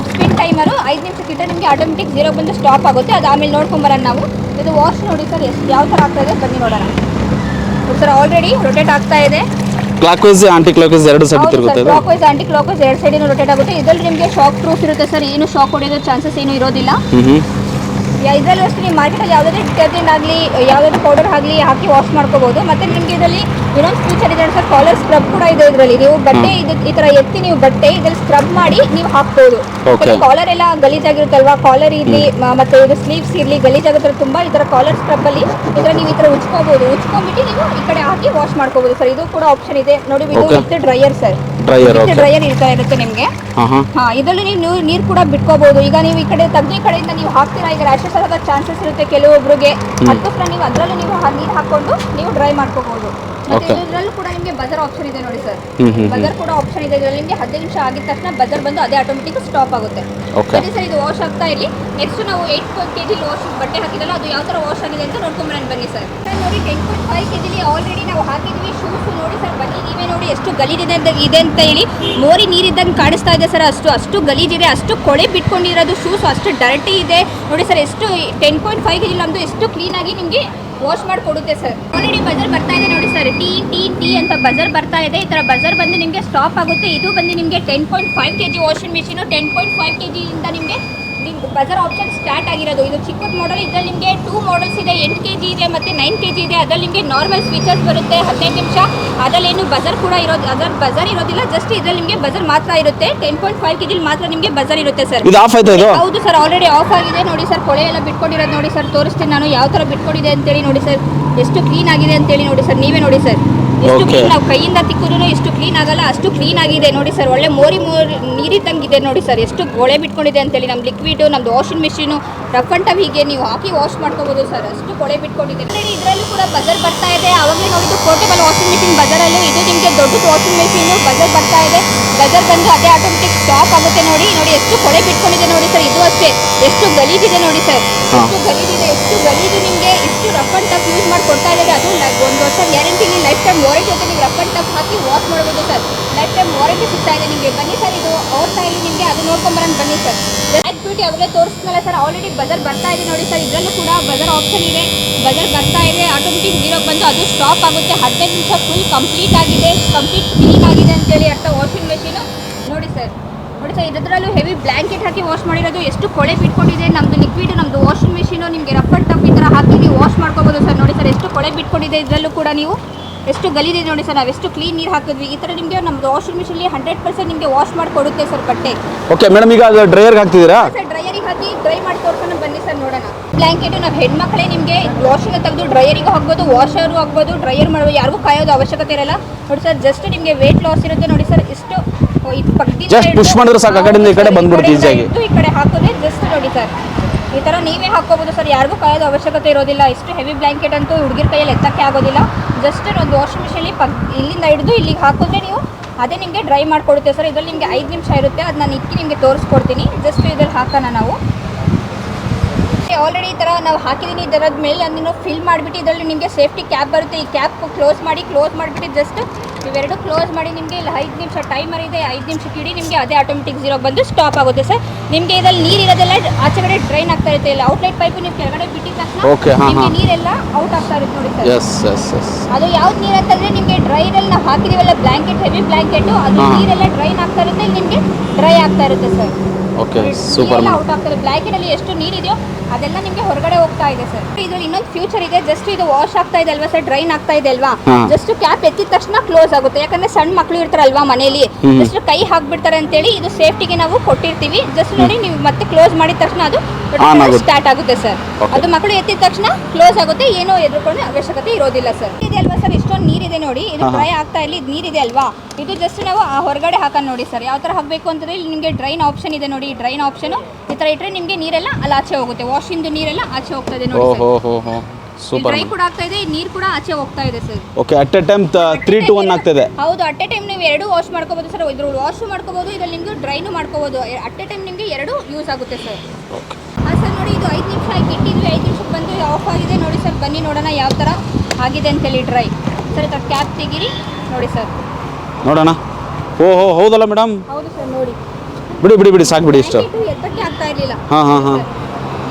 ಸ್ಪಿನ್ ಟೈಮರು ಐದು ನಿಮಿಷಕ್ಕಿಂತ ನಿಮಗೆ ಆಟೋಮೆಟಿಕ್ ಜೀರೋ ಬಂದು ಸ್ಟಾಪ್ ಆಗುತ್ತೆ. ಅದು ಆಮೇಲೆ ನೋಡ್ಕೊಂಬರೋಣ ನಾವು. ಇದು ವಾಶ್ ನೋಡಿ ಸರ್ ಎಷ್ಟು ಯಾವ ಥರ ಆಗ್ತಾ ಇದೆ? ಬನ್ನಿ ನೋಡೋಣ. ಸರ್ ಆಲ್ರೆಡಿ ರೊಟೇಟ್ ಆಗ್ತಾ ಇದೆ. Clockwise anticlockwise ಎರಡು ಸೈಡ್ ತಿರುಗುತ್ತೆ ಇದು clockwise anticlockwise ಎರಡು ಸೈಡ್ ರೊಟೇಟ್ ಆಗುತ್ತೆ. ಇದರಲ್ಲಿ ನಿಮಗೆ ಶಾಕ್ ಪ್ರೂಫ್ ಇರುತ್ತೆ ಸರ್. ಏನು ಶಾಕ್ ಹೊಡೆಯೋ ಚಾನ್ಸಸ್ ಏನು ಇರೋದಿಲ್ಲ. ಇದರಲ್ಲಿ ಅಷ್ಟು ನೀವು ಮಾರ್ಕೆಟಲ್ಲಿ ಯಾವುದಾದ್ರೂ ಡಿಟರ್ಜೆಂಟ್ ಆಗಲಿ ಯಾವುದಾದ್ರೂ ಪೌಡರ್ ಆಗಲಿ ಹಾಕಿ ವಾಶ್ ಮಾಡ್ಕೋಬೋದು. ಮತ್ತು ನಿಮಗೆ ಇದರಲ್ಲಿ ಇನ್ನೊಂದು ಫೀಚರ್ ಇದೆ ಸರ್ ಕಾಲರ್ ಸ್ಕ್ರಬ್ ಕೂಡ ಇದೆ ಇದರಲ್ಲಿ. ನೀವು ಬಟ್ಟೆ ಇದು ಈ ಥರ ಎತ್ತಿ ನೀವು ಬಟ್ಟೆ ಇದರಲ್ಲಿ ಸ್ಕ್ರಬ್ ಮಾಡಿ ನೀವು ಹಾಕ್ಬೋದು. ಕಾಲರ್ ಎಲ್ಲ ಗಲೀಜಾಗಿರುತ್ತಲ್ವಾ ಕಾಲರ್ ಇರಲಿ ಮತ್ತೆ ಇದು ಸ್ಲೀವ್ಸ್ ಇರಲಿ ಗಲೀಜಾಗುತ್ತೆ ತುಂಬ ಈ ಥರ ಕಾಲರ್ ಸ್ಕ್ರಬ್ಬಲ್ಲಿ ಈ ಥರ ನೀವು ಈ ಥರ ಉಚ್ಕೋಬೋದು ಉಚ್ಕೊಂಬಿಟ್ಟು ನೀವು ಈ ಕಡೆ ಹಾಕಿ ವಾಶ್ ಮಾಡ್ಕೋಬೋದು. ಸರ್ ಇದು ಕೂಡ ಆಪ್ಷನ್ ಇದೆ. ನೋಡಿ ಇದು. With dryer sir dryer okay dryer ಇರ್ತಾ ಇರುತ್ತೆ ನಿಮಗೆ. ಹಾಂ ಹಾಂ ಹಾ ಇದರಲ್ಲಿ ನೀವು ನೀರು ಕೂಡ ಬಿಟ್ಕೋಬಹುದು ಈಗ ನೀವು ಈ ಕಡೆ ತೆಗ್ದು ಈ ಕಡೆಯಿಂದ ನೀವು ಹಾಕ್ತೀರಾ? ಈಗ ರ್ಯಾಷಸ್ ಆಗೋ ಚಾನ್ಸಸ್ ಇರುತ್ತೆ ಕೆಲವೊಬ್ರಿಗೆ. ಅದಕ್ಕೋಸ್ಕರ ನೀವು ಅದರಲ್ಲೂ ನೀವು ನೀರು ಹಾಕೊಂಡು ನೀವು ಡ್ರೈ ಮಾಡ್ಕೋಬಹುದು ಮತ್ತೆ. ಇದರಲ್ಲೂ ಕೂಡ ನಿಮಗೆ ಬಜರ್ ಆಪ್ಷನ್ ಇದೆ ನೋಡಿ ಸರ್ ಬಜರ್ ಕೂಡ ಆಪ್ಷನ್ ಇದೆ. ಇದರಲ್ಲಿ ನಿಮಗೆ ಹದಿನೈದು ನಿಮಿಷ ಆಗಿದ ತಕ್ಷಣ ಬಜರ್ ಬಂದು ಅದೇ ಆಟೋಮೆಟಿಕ್ ಸ್ಟಾಪ್ ಆಗುತ್ತೆ. ಸರಿ ಸರ್ ಇದು ವಾಶ್ ಆಗ್ತಾ ಇರಲಿ. ನೆಕ್ಸ್ಟ್ ನಾವು ಏಟ್ ಕೆ ಜಿ ವಾಶ್ ಬಟ್ಟೆ ಹಾಕಿದಲ್ಲ ಅದು ಯಾವ ಥರ ವಾಶ್ ಆಗಿದೆ ಅಂತ ನೋಡ್ಕೊಂಬರೋಣ ಬನ್ನಿ ಸರ್ ಸರ್ ನೋಡಿ ಟೆನ್ ಪಾಯಿಂಟ್ ಫೈವ್ ಕೆ ಜಿಲಿ ಆಲ್ರೆಡಿ ನಾವು ಹಾಕಿದ್ವಿ. ಶೂಸ್ ನೋಡಿ ಸರ್ ಬನ್ನಿ. ನೀವೇ ನೋಡಿ ಎಷ್ಟು ಗಲೀಜಿದೆ ಅಂತ ಇದೆ ಅಂತ ಹೇಳಿ. ಮೋರಿ ನೀರಿದ್ದಂಗೆ ಕಾಣಿಸ್ತಾ ಇದೆ ಸರ್ ಅಷ್ಟು ಅಷ್ಟು ಗಲೀಜಿದೆ ಅಷ್ಟು ಕೊಳೆ ಬಿಟ್ಕೊಂಡಿರೋದು ಶೂಸ್ ಅಷ್ಟು ಡರ್ಟಿ ಇದೆ. ನೋಡಿ ಸರ್ ಎಷ್ಟು ten point five K G ನಮ್ಮದು ಎಷ್ಟು ಕ್ಲೀನಾಗಿ ನಿಮಗೆ ವಾಶ್ ಮಾಡಿ ಕೊಡುತ್ತೆ ಸರ್. ಆಲ್ರೆಡಿ ಬಜರ್ ಬರ್ತಾ ಇದೆ ನೋಡಿ ಸರ್. ಟಿ ಟಿ ಟಿ ಅಂತ ಬಜರ್ ಬರ್ತಾ ಇದೆ. ಈ ತರ ಬಜರ್ ಬಂದು ನಿಮಗೆ ಸ್ಟಾಪ್ ಆಗುತ್ತೆ. ಇದು ಬಂದು ನಿಮಗೆ ten point five K G washing machine ten point five K ಇಂದ ನಿಮಗೆ ನಿಮ್ಗೆ ಬಜಾರ್ ಆಪ್ಷನ್ ಸ್ಟಾರ್ಟ್ ಆಗಿರೋದು. ಇದು ಚಿಕ್ಕದ ಮಾಡಲ್ ಇದ್ರಲ್ಲಿ ನಿಮಗೆ ಟೂ ಮಾಡಲ್ಸ್ ಇದೆ ಎಂಟು ಕೆ ಜಿ ಇದೆ ಮತ್ತು ನೈನ್ ಕೆ ಜಿ ಇದೆ. ಅದರಲ್ಲಿ ನಿಮಗೆ ನಾರ್ಮಲ್ ಸ್ವಿಚಸ್ ಬರುತ್ತೆ ಹದಿನೈದು ನಿಮಿಷ. ಅದರಲ್ಲೇನು ಬಜರ್ ಕೂಡ ಇರೋದು ಅದರ ಬಜರ್ ಇರೋದಿಲ್ಲ ಜಸ್ಟ್ ಇದ್ರಲ್ಲಿ ನಿಮಗೆ ಬಜರ್ ಮಾತ್ರ ಇರುತ್ತೆ. ಟೆನ್ ಪಾಯಿಂಟ್ ಫೈವ್ ಕೆ ಜಿಲಿ ಮಾತ್ರ ನಿಮಗೆ ಬಜರ್ ಇರುತ್ತೆ ಸರ್ ಇದು ಆಫ್ ಆಯ್ತು ಇದು? ಹೌದು ಸರ್ ಆಲ್ರೆಡಿ ಆಫ್ ಆಗಿದೆ. ನೋಡಿ ಸರ್ ಕೊಳೆ ಎಲ್ಲ ಬಿಟ್ಕೊಂಡಿರೋದು ನೋಡಿ ಸರ್ ತೋರಿಸ್ತೀನಿ ನಾನು. ಯಾವ ಥರ ಬಿಟ್ಕೊಂಡಿದೆ ಅಂತೇಳಿ ನೋಡಿ ಸರ್ ಎಷ್ಟು ಕ್ಲೀನ್ ಆಗಿದೆ ಅಂತೇಳಿ ನೋಡಿ ಸರ್ ನೀವೇ ನೋಡಿ ಸರ್ ಎಷ್ಟು Okay. ಕ್ಲೀನ್ ನಾವು ಕೈಯಿಂದ ತಿಕ್ಕಿದ್ರು ಎಷ್ಟು ಕ್ಲೀನ್ ಆಗಲ್ಲ ಅಷ್ಟು ಕ್ಲೀನ್ ಆಗಿದೆ ನೋಡಿ ಸರ್ ಒಳ್ಳೆ ಮೋರಿ ಮೋರಿ ನೀರಿದ್ದಂಗಿದೆ ನೋಡಿ ಸರ್ ಎಷ್ಟು ಗೊಳೆ ಬಿಟ್ಕೊಂಡಿದೆ ಅಂತೇಳಿ ನಮ್ಮ ಲಿಕ್ವಿಡ್ ನಮ್ದು washing machine rough and tough ಹೀಗೆ ನೀವು ಹಾಕಿ ವಾಶ್ ಮಾಡ್ಕೋಬೋದು ಸರ್ ಅಷ್ಟು ಕೊಳೆ ಬಿಟ್ಕೊಂಡಿದೆ. ಇದರಲ್ಲೂ ಕೂಡ ಬಜರ್ ಬರ್ತಾ ಇದೆ. ಅವಾಗಲೇ ನೋಡಿದ್ದು ಪೋರ್ಟೇಬಲ್ ವಾಷಿಂಗ್ ಮಿಷಿನ್ ಬಜರಲ್ಲೂ ಇದು ನಿಮಗೆ ದೊಡ್ಡದು ವಾಷಿಂಗ್ ಮಿಷಿನು ಬಜರ್ ಬರ್ತಾ ಇದೆ. ಬಜರ್ ಬಂದು ಅದೇ ಆಟೋಮೆಟಿಕ್ ಸ್ಟಾಪ್ ಆಗುತ್ತೆ ನೋಡಿ. ನೋಡಿ ಎಷ್ಟು ಕೊಳೆ ಬಿಟ್ಕೊಂಡಿದೆ ನೋಡಿ ಸರ್ ಇದು ಅಷ್ಟೇ. ಎಷ್ಟು ಗಲೀಜಿದೆ ನೋಡಿ ಸರ್. ಎಷ್ಟು ಗಲೀಜಿದೆ ಎಷ್ಟು ಗಲೀಜು ನಿಮಗೆ ಎಷ್ಟು ರಫ್ ಅಂಡ್ ಟಫ್ ಯೂಸ್ ಮಾಡಿ ಕೊಡ್ತಾ ಇದ್ದಾರೆ. ಅದು ಒಂದು ವರ್ಷ ಗ್ಯಾರಂಟಿ ಲೈಫ್ ಟೈಮ್ ವಾರಂಟಿ ಜೊತೆ ನೀವು ರಫ್ ಅಂಡ್ ಟಫ್ ಹಾಕಿ ವಾಶ್ ಮಾಡ್ಬೋದು ಸರ್. ಲೈಫ್ ಟೈಮ್ ವಾರಂಟಿ ಸಿಗ್ತಾ ಇದೆ ನಿಮಗೆ. ಬನ್ನಿ ಸರ್, ಇದು ಇಲ್ಲಿ ನಿಮಗೆ, ಅದು ನೋಡ್ಕೊಂಬರೋಣ ಬನ್ನಿ ಸರ್. ಬ್ಯೂಟಿ ಅವಾಗಲೇ ತೋರಿಸ್ನಲ್ಲ ಸರ್ ಆಲ್ರೆಡಿ ಬಜರ್ ಬರ್ತಾ ಇದೆ ನೋಡಿ ಸರ್. ಇದರಲ್ಲೂ ಕೂಡ ಬಜರ್ ಆಪ್ಷನ್ ಇದೆ. ಬಜರ್ ಬರ್ತಾ ಇದೆ. ಆಟೋಮೆಟಿಕ್ ಜೀರೋ ಬಂದು ಅದು ಸ್ಟಾಪ್ ಆಗುತ್ತೆ. ಹದಿನೈದು ನಿಮಿಷ ಫುಲ್ ಕಂಪ್ಲೀಟ್ ಆಗಿದೆ. ಕಂಪ್ಲೀಟ್ ಕ್ಲೀನ್ ಆಗಿದೆ ಅಂತೇಳಿ ಅರ್ಥ ವಾಷಿಂಗ್ ಮೆಷಿನು ನೋಡಿ ಸರ್. ನೋಡಿ ಸರ್, ಇದರಲ್ಲೂ ಹೆವಿ ಬ್ಲ್ಯಾಂಕೆಟ್ ಹಾಕಿ ವಾಶ್ ಮಾಡಿರೋದು. ಎಷ್ಟು ಕೊಳೆ ಬಿಟ್ಕೊಂಡಿದೆ ನಮ್ಮದು ಲಿಕ್ವಿಡ್ ನಮ್ಮದು ವಾಷಿಂಗ್ ಮಿಷಿನು ನಿಮಗೆ ರಫ್ ಅಂಡ್ ಟಫ್ ಈ ಥರ ಹಾಕಿ ನೀವು ವಾಶ್ ಮಾಡ್ಕೋಬೋದು ಸರ್. ನೋಡಿ ಸರ್, ಎಷ್ಟು ಕೊಳೆ ಬಿಟ್ಕೊಂಡಿದೆ ಇದರಲ್ಲೂ ಕೂಡ ನೀವು. ಎಷ್ಟು ಗಲೀಜಿದೆ ನೋಡಿ ಸರ್ ನಾವೆಷ್ಟು ಕ್ಲೀನ್ ನೀರು ಹಾಕಿದ್ವಿ. ಈ ಥರ ನಿಮಗೆ ನಮ್ಮದು ವಾಷಿಂಗ್ ಮಿಷಿನಲ್ಲಿ ಹಂಡ್ರೆಡ್ ಪರ್ಸೆಂಟ್ ನಿಮಗೆ ವಾಶ್ ಮಾಡಿ ಕೊಡುತ್ತೆ ಸರ್ ಬಟ್ಟೆ. ಓಕೆ ಮೇಡಮ್ ಈಗ ಅದು ಡ್ರೈಯರ್ಗೆ ಹಾಕ್ತಿದ್ದೀರಾ? ಸರ್ ಡ್ರೈಯರಿಗೆ ಹಾಕಿ ಡ್ರೈ ಮಾಡಿ ತೋರ್ಸೋಣ ಬನ್ನಿ ಸರ್ ನೋಡೋಣ. ಬ್ಲ್ಯಾಂಕೆಟ್ ನಾವು ಹೆಣ್ಮಕ್ಳೇ ನಿಮಗೆ ವಾಷಿಂಗ್ ತೆಗೆದು ಡ್ರೈಯರಿಗೂ ಹಾಕ್ಬೋದು ವಾಷರು ಹಾಕ್ಬೋದು ಡ್ರೈಯರ್ ಮಾಡ್ಬೋದು ಯಾರಿಗೂ ಕಾಯೋದು ಅವಶ್ಯಕತೆ ಇರಲ್ಲ. ನೋಡಿ ಸರ್ ಜಸ್ಟ್ ನಿಮಗೆ ವೇಟ್ ಲಾಸ್ ಇರುತ್ತೆ ನೋಡಿ ಸರ್ ಇಷ್ಟು ಇದು ಪಕ್ಕದಿಂದ ಹಿಡ್ದು- push ಮಾಡಿದ್ರೆ ಸಾಕು, ಆ ಕಡೆಯಿಂದ ಈ ಕಡೆ ಹಾಕೋದೇ ಬಂದ್ಬಿಡುತ್ತೆ ಈ ಕಡೆ ಹಾಕಿದ್ರೆ ಜಸ್ಟ್ ನೋಡಿ ಸರ್. ಈ ಥರ ನೀವೇ ಹಾಕ್ಕೋಬೋದು ಸರ್. ಯಾರಿಗೂ ಕಾಯೋದು ಅವಶ್ಯಕತೆ ಇರೋದಿಲ್ಲ. ಇಷ್ಟು ಹೆವಿ ಬ್ಲ್ಯಾಂಕೆಟ್ ಅಂತೂ ಹುಡುಗಿರ ಕೈಯಲ್ಲಿ ಎತ್ತಕ್ಕೆ ಆಗೋದಿಲ್ಲ. ಜಸ್ಟ್ ಒಂದು ವಾಷಿಂಗ್ ಮಿಷಿನಲ್ಲಿ ಪಕ್ ಇಲ್ಲಿಂದ ಹಿಡಿದು ಇಲ್ಲಿಗೆ ಹಾಕಿದ್ರೆ ನೀವು ಅದೇ ನಿಮಗೆ ಡ್ರೈ ಮಾಡಿಕೊಡುತ್ತೆ ಸರ್. ಇದರಲ್ಲಿ ನಿಮಗೆ ಐದು ನಿಮಿಷ ಇರುತ್ತೆ. ಅದು ನಾನು ಇಕ್ಕಿ ನಿಮಗೆ ತೋರಿಸ್ಕೊಡ್ತೀನಿ. ಜಸ್ಟ್ ಇದ್ರಲ್ಲಿ ಹಾಕೋಣ ನಾವು. ಆಲ್ರೆಡಿ ಈ ಥರ ನಾವು ಹಾಕಿದ್ದೀನಿ ಇದರದ ಮೇಲೆ ಅದನ್ನು ಫಿಲ್ ಮಾಡಿಬಿಟ್ಟು ಇದರಲ್ಲಿ ನಿಮಗೆ ಸೇಫ್ಟಿ ಕ್ಯಾಪ್ ಬರುತ್ತೆ. ಈ ಕ್ಯಾಪ್ ಕ್ಲೋಸ್ ಮಾಡಿ ಕ್ಲೋಸ್ ಮಾಡಿಬಿಟ್ಟು ಜಸ್ಟ್ ಇವೆರಡು ಕ್ಲೋಸ್ ಮಾಡಿ ನಿಮಗೆ ಇಲ್ಲಿ ಐದು ನಿಮಿಷ ಟೈಮರ್ ಇದೆ ಐದು ನಿಮಿಷಕ್ಕೆ ಇಡೀ ನಿಮಗೆ ಅದೇ ಆಟೋಮೆಟಿಕ್ ಜೀರೋ ಬಂದು ಸ್ಟಾಪ್ ಆಗುತ್ತೆ ಸರ್. ನಿಮಗೆ ಇದರಲ್ಲಿ ನೀರು ಇರೋದೆಲ್ಲ ಆಚೆ ಕಡೆ ಡ್ರೈನ್ ಆಗ್ತಾ ಇರುತ್ತೆ. ಇಲ್ಲ ಔಟ್ಲೆಟ್ ಪೈಪ್ ನೀವು ಕೆಳಗಡೆ ಬಿಟ್ಟಿದ ತಕ್ಷಣ ನಿಮಗೆ ನೀರೆಲ್ಲ ಔಟ್ ಆಗ್ತಾ ಇರುತ್ತೆ ನೋಡಿ ಸರ್. ಅದು ಯಾವ್ದು ನೀರು ಅಂತಂದ್ರೆ ನಿಮಗೆ ಡ್ರೈನಲ್ಲಿ ನಾವು ಹಾಕಿದೀವಲ್ಲ ಬ್ಲಾಂಕೆಟ್ ಹೆವಿ ಬ್ಲ್ಯಾಂಕೆಟು ಅದು ನೀರೆಲ್ಲ ಡ್ರೈನ್ ಆಗ್ತಾ ಇರುತ್ತೆ ನಿಮಗೆ ಡ್ರೈ ಆಗ್ತಾ ಇರುತ್ತೆ ಸರ್. ಓಕೆ ಸೂಪರ್ ಔಟ್ ಆಗ್ತದೆ ಬ್ಲ್ಯಾಂಕೆಟ್ ಅಲ್ಲಿ ಎಷ್ಟು ನೀರಿದೆಯೋ ಅದೆಲ್ಲ ನಿಮಗೆ ಹೊರಗಡೆ ಹೋಗ್ತಾ ಇದೆ ಸರ್. ಇದ್ರಲ್ಲಿ ಇನ್ನೊಂದು ಫ್ಯೂಚರ್ ಇದೆ ಜಸ್ಟ್ ಇದು ವಾಶ್ ಆಗ್ತಾ ಇದೆ ಅಲ್ವಾ ಸರ್? ಡ್ರೈನ್ ಆಗ್ತಾ ಇದೆ ಅಲ್ವಾ. ಜಸ್ಟ್ ಕ್ಯಾಪ್ ಎತ್ತಿದ ತಕ್ಷಣ ಕ್ಲೋಸ್ ಆಗುತ್ತೆ. ಯಾಕಂದ್ರೆ ಸಣ್ಣ ಮಕ್ಕಳು ಇರ್ತಾರಲ್ವಾ ಮನೇಲಿ? ಹ್ಮ್. ಜಸ್ಟ್ ಕೈ ಹಾಕ್ಬಿಡ್ತಾರೆ ಅಂತೇಳಿ ಇದು ಸೇಫ್ಟಿಗೆ ನಾವು ಕೊಟ್ಟಿರ್ತೀವಿ. ಜಸ್ಟ್ ನೋಡಿ ನೀವು ಮತ್ತೆ ಕ್ಲೋಸ್ ಮಾಡಿದ ತಕ್ಷಣ ಅದು. ಸ್ಟಾರ್ಟ್ ಆಗುತ್ತೆ. ಸರ್. ಅದು ಮಕ್ಕಳು ಎತ್ತಿದ ತಕ್ಷಣ ಕ್ಲೋಸ್ ಆಗುತ್ತೆ ಏನೋ ಎದುರ್ಕೊಳ್ಳೋ ಅವಶ್ಯಕತೆ ಇರೋದಿಲ್ಲ ಸರ್. ಇದೆ ಅಲ್ವಾ ಸರ್ ಇಷ್ಟೊಂದು ನೀರಿದೆ ನೋಡಿ. ಇದು. ಡ್ರೈ ಆಗ್ತಾ ಇಲ್ಲಿ ಇದು ನೀರಿದೆ ಅಲ್ವಾ? ಇದು ಜಸ್ಟ್ ನಾವು ಆ ಹೊರಗಡೆ ಹಾಕೋಣ ನೋಡಿ ಸರ್. ಯಾವ ಥರ ಹಾಕಬೇಕು ಅಂತಂದ್ರೆ ಇಲ್ಲಿ ನಿಮಗೆ ಡ್ರೈನ್ ಆಪ್ಷನ್ ಇದೆ ನೋಡಿ. ಡ್ರೈನ್ ಆಪ್ಷನ್ ಈ ಥರ ಇಟ್ಟರೆ ನಿಮಗೆ ನೀರೆಲ್ಲ ಅಲ್ಲಿ ಆಚೆ ಹೋಗುತ್ತೆ. ವಾಶಿಂದು ನೀರೆಲ್ಲ ಆಚೆ ಹೋಗ್ತಾ ಇದೆ ನೋಡಿ ಓಹೋ ಹೋ ಹೋ. ಸೂಪರ್ ಡ್ರೈ ಕೂಡ ಆಗ್ತಾ ಇದೆ ನೀರು ಕೂಡ ಆಚೆ ಹೋಗ್ತಾ ಇದೆ sir. Okay at a time three to one ಆಗ್ತಿದೆ. ಹೌದು ಅಟ್ ಎ ಟೈಮ್ ನೀವು ಎರಡು ವಾಶ್ ಮಾಡ್ಕೋಬಹುದು ಸರ್. ಇದ್ರ ವಾಶ್ ಮಾಡ್ಕೋಬಹುದು ಇದ್ರಲ್ಲಿ ನಿಮ್ಗೆ ಡ್ರೈನು ಮಾಡ್ಕೋಬಹುದು ಅಟ್ ಎ ಟೈಮ್ ನಿಮಗೆ ಎರಡು ಯೂಸ್ ಆಗುತ್ತೆ ಸರ್. ಹಾಂ ಸರ್ ನೋಡಿ ಇದು ಐದು ನಿಮಿಷ ಆಗಿ ಇಟ್ಟಿದ್ವಿ ಐದು ನಿಮಿಷಕ್ಕೆ ಬಂದು ಆಫ್ ಆಗಿದೆ ನೋಡಿ ಸರ್. ಬನ್ನಿ ನೋಡೋಣ ಯಾವ ಥರ ಆಗಿದೆ ಅಂತೇಳಿ ಡ್ರೈ ಸರ್ ಈ ಥರ ಕ್ಯಾಪ್ ತೆಗಿರಿ. ನೋಡಿ ಸರ್ ನೋಡೋಣ. ಓಹೋ ಹೌದಲ್ಲ ಮೇಡಮ್ ಹೌದು ಸರ್ ನೋಡಿ. ಬಿಡಿ ಬಿಡಿ ಬಿಡಿ ಸಾಕು ಬಿಡಿ ಇಷ್ಟು. ಎತ್ತಕ್ಕೆ ಆಗ್ತಾ ಇರಲಿಲ್ಲ. ಹಾ, ಹಾ, ಹಾ.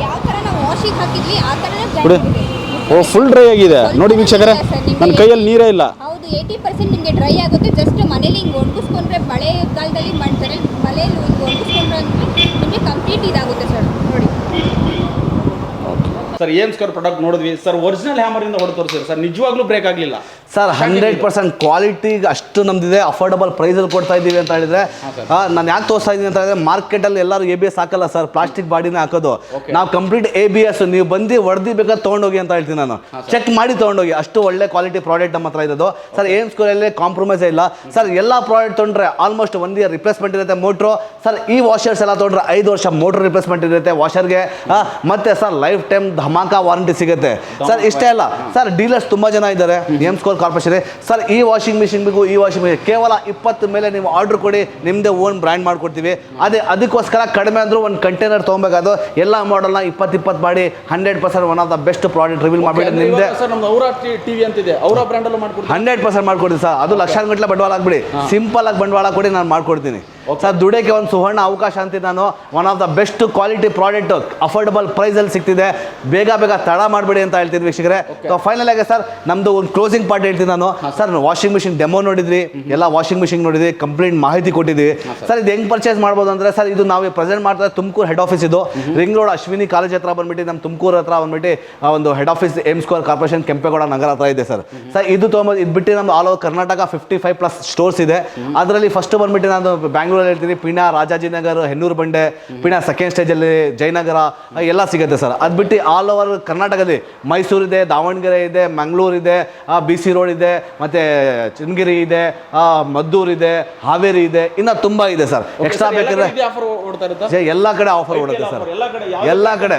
ಯಾವ ಥರ ನಾವು ವಾಶಿಗೆ ಹಾಕಿದ್ವಿ ಆ ಥರನೇ ಬಿಡಿ. ಇದೆ. ಓ ಫುಲ್ ಡ್ರೈ ಆಗಿದೆ. ನೋಡಿ ವೀಕ್ಷಕರೇ ನನ್ನ ಕೈಯಲ್ಲಿ ನೀರೇ ಇಲ್ಲ. ಹೌದು ಏಯ್ಟಿ ಪರ್ಸೆಂಟ್ ನಿಮಗೆ ಡ್ರೈ ಆಗುತ್ತೆ. ಜಸ್ಟ್ ಮನೇಲಿ ಹಿಂಗೆ ಒಣಗಿಸ್ಕೊಂಡ್ರೆ ಮಳೆ ಕಾಲದಲ್ಲಿ ಮಾಡ್ತಾರೆ ಮಳೆಯಲ್ಲಿ ಹಿಂಗೆ ಒಣಗಿಸ್ಕೊಂಡ್ರೆ ನಿಮಗೆ ಕಂಪ್ಲೀಟ್ ಇದಾಗುತ್ತೆ ಸರ್ ನೋಡಿ. ಸರ್ ಏನ್ ಸ್ಕ್ವೇರ್ ಪ್ರಾಡಕ್ಟ್ ನೋಡಿದ್ವಿ? ಸರ್ ಒರಿಜಿನಲ್ ಹ್ಯಾಮರ್ ಇಂದ ಹೊಡೆದು ತೋರಿಸಿದ್ರು. ಸರ್ ನಿಜವಾಗ್ಲೂ ಬ್ರೇಕ್ ಆಗಲಿಲ್ಲ. ಸರ್ ಹಂಡ್ರೆಡ್ ಪರ್ಸೆಂಟ್ ಕ್ವಾಲಿಟಿ ಅಷ್ಟು ನಮ್ದಿದೆ. ಅಫೋರ್ಡಬಲ್ ಪ್ರೈಸಲ್ಲಿ ಕೊಡ್ತಾ ಇದ್ದೀವಿ ಅಂತ ಹೇಳಿದ್ರೆ ನಾನು ಯಾಕೆ ತೋರಿಸ್ತಾ ಇದ್ದೀನಿ ಅಂತ ಹೇಳಿದ್ರೆ ಮಾರ್ಕೆಟಲ್ಲಿ ಎಲ್ಲರೂ ಎ ಬಿ ಎಸ್ ಹಾಕಲ್ಲ ಸರ್ ಪ್ಲಾಸ್ಟಿಕ್ ಬಾಡಿನ ಹಾಕೋದು. ನಾವು ಕಂಪ್ಲೀಟ್ ಎ ಬಿ ಎಸ್ ನೀವು ಬಂದು ಹೊಡೆದಿ ಬೇಕಾದ್ರೆ ತೊಗೊಂಡೋಗಿ ಅಂತ ಹೇಳ್ತೀನಿ ನಾನು. ಚೆಕ್ ಮಾಡಿ ತೊಗೊಂಡೋಗಿ. ಅಷ್ಟು ಒಳ್ಳೆ ಕ್ವಾಲಿಟಿ ಪ್ರಾಡಕ್ಟ್ ನಮ್ಮ ಹತ್ರ ಇರೋದು. ಸರ್ ಏಮ್ ಸ್ಕೂಲಲ್ಲಿ ಕಾಂಪ್ರಮೈಸ್ ಇಲ್ಲ. ಸರ್ ಎಲ್ಲ ಪ್ರಾಡಕ್ಟ್ ತೊಗೊಂಡ್ರೆ ಆಲ್ಮೋಸ್ಟ್ ಒಂದು ಇಯರ್ ರಿಪ್ಲೇಸ್ಮೆಂಟ್ ಇರುತ್ತೆ ಮೋಟ್ರು ಸರ್ ಈ ವಾಷರ್ಸ್ ಎಲ್ಲ ತೊಗೊಂಡ್ರೆ ಐದು ವರ್ಷ ಮೋಟ್ರ್ ರಿಪ್ಲೇಸ್ಮೆಂಟ್ ಇರುತ್ತೆ ವಾಷರ್ಗೆ ಮತ್ತೆ ಸರ್ ಲೈಫ್ ಟೈಮ್ ಧಮಾಕ ವಾರಂಟಿ ಸಿಗುತ್ತೆ. ಸರ್ ಇಷ್ಟೇ ಅಲ್ಲ. ಸರ್ ಡೀಲರ್ಸ್ ತುಂಬ ಜನ ಇದ್ದಾರೆ. ಎಂ ಸ್ಕೋರ್ ಕಾರ್ಪೊರೇಷನ್ ಸರ್ ಈ ವಾಷಿಂಗ್ ಮಿಷಿನ್ ಬೇಕು ಈ ವಾಷಿಂಗ್ ಮಿಷಿನ್ ಕೇವಲ ಇಪ್ಪತ್ತು ಮೇಲೆ ನೀವು ಆರ್ಡರ್ ಕೊಡಿ ನಿಮ್ಮದೇ ಓನ್ ಬ್ರ್ಯಾಂಡ್ ಮಾಡ್ಕೊಡ್ತೀವಿ. ಅದೇ ಅದಕ್ಕೋಸ್ಕರ ಕಡಿಮೆ ಅಂದರೂ ಒಂದು ಕಂಟೈನರ್ ತೊಗೊಬೇಕಾದ್ರು ಎಲ್ಲ ಮಾಡಲ್ನ ಇಪ್ಪತ್ತು ಇಪ್ಪತ್ತು ಮಾಡಿ hundred percent one of the best product reveal ಮಾಡಿಬಿಟ್ಟು ನಿಮ್ಮದೇ ಸರ್ ನಮ್ದು ಅವರ ಟಿವಿ ಅಂತಿದೆ. ಅವರ ಮಾಡ್ಕೊಡ್ತೀವಿ. ಹಂಡ್ರೆಡ್ ಪರ್ಸೆಂಟ್ ಮಾಡ್ಕೊಡಿ ಸರ್. ಅದು ಲಕ್ಷಾಂತರ ಗಂಟಲೆ ಬಂಡವಾಳ ಹಾಕ್ಬಿಡಿ ಸಿಂಪಲ್ ಆಗಿ ಬಂಡವಾಳ ಕೊಡಿ ನಾನು ಮಾಡ್ಕೊಡ್ತೀನಿ. ಸರ್ ದುಡಿಯೋಕ್ಕೆ ಒಂದು ಸುವರ್ಣ ಅವಕಾಶ ಅಂತ ನಾನು. One of the best quality product affordable ಪ್ರೈಸಲ್ಲಿ ಸಿಗ್ತಿದೆ ಬೇಗ ಬೇಗ ತಡ ಮಾಡಬೇಡಿ ಅಂತ ಹೇಳ್ತಿದ್ವಿ ವೀಕ್ಷಕರೆ. ಸೊ ಫೈನಲ್ ಆಗಿ ಸರ್ ನಮ್ದು ಒಂದು ಕ್ಲೋಸಿಂಗ್ ಪಾರ್ಟ್ ಹೇಳ್ತೀನಿ ನಾನು. ಸರ್ ವಾಷಿಂಗ್ ಮಿಷಿನ್ ಡೆಮೋ ನೋಡಿದ್ರಿ ಎಲ್ಲ ವಾಷಿಂಗ್ ಮಿಷಿನ್ ನೋಡಿದ್ರಿ ಕಂಪ್ಲೀಟ್ ಮಾಹಿತಿ ಕೊಟ್ಟಿದ್ದೀವಿ ಸರ್ ಇದು ಹೆಂಗೆ ಪರ್ಚೇಸ್ ಮಾಡ್ಬೋದು ಅಂದ್ರೆ ಸರ್ ಇದು ನಾವು ಪ್ರೆಸೆಂಟ್ ಮಾಡ್ತಾ ತುಮಕೂರು ಹೆಡ್ ಆಫೀಸ್ ಇದು. ರಿಂಗ್ ರೋಡ್ ಅಶ್ವಿನಿ ಕಾಲೇಜ್ ಹತ್ರ ಬಂದ್ಬಿಟ್ಟು ನಮ್ಮ ತುಮಕೂರು ಹತ್ರ ಬಂದ್ಬಿಟ್ಟು ಒಂದು head office M square corporation Kempegowda Nagar ಹತ್ರ ಇದೆ ಸರ್ ಸರ್ ಇದು ತೊಗೊಂಬೋದು ಇದು ಬಿಟ್ಟು ನಮ್ಮ all over Karnataka fifty five plus stores ಇದೆ ಅದರಲ್ಲಿ ಫಸ್ಟ್ ಬಂದ್ಬಿಟ್ಟು ನಾನು ಬ್ಯಾಂಗ್ಳೂರಲ್ಲಿ ಹೇಳ್ತೀನಿ ಪಿಣಾ ರಾಜಾಜಿನಗರ್ ಹೆನ್ನೂರು ಬಂಡೆ ಪಿಣಾ ಸೆಕೆಂಡ್ ಸ್ಟೇಜಲ್ಲಿ ಜಯನಗರ ಎಲ್ಲ ಸಿಗುತ್ತೆ ಸರ್. ಅದು ಬಿಟ್ಟು ಆಲ್ ಓವರ್ ಕರ್ನಾಟಕದಲ್ಲಿ ಮೈಸೂರು ಇದೆ ದಾವಣಗೆರೆ ಇದೆ ಮಂಗಳೂರು ಇದೆ ಬಿ ಸಿ ರೋಡ್ ಇದೆ ಮತ್ತು ಚನ್ನಗಿರಿ ಇದೆ ಮದ್ದೂರು ಇದೆ ಹಾವೇರಿ ಇದೆ ಇನ್ನೂ ತುಂಬ ಇದೆ ಸರ್. ಎಕ್ಸ್ಟ್ರಾ ಬೇಕಾದ್ರೆ ಎಲ್ಲ ಕಡೆ ಆಫರ್ ಓಡುತ್ತೆ ಸರ್. ಎಲ್ಲ ಕಡೆ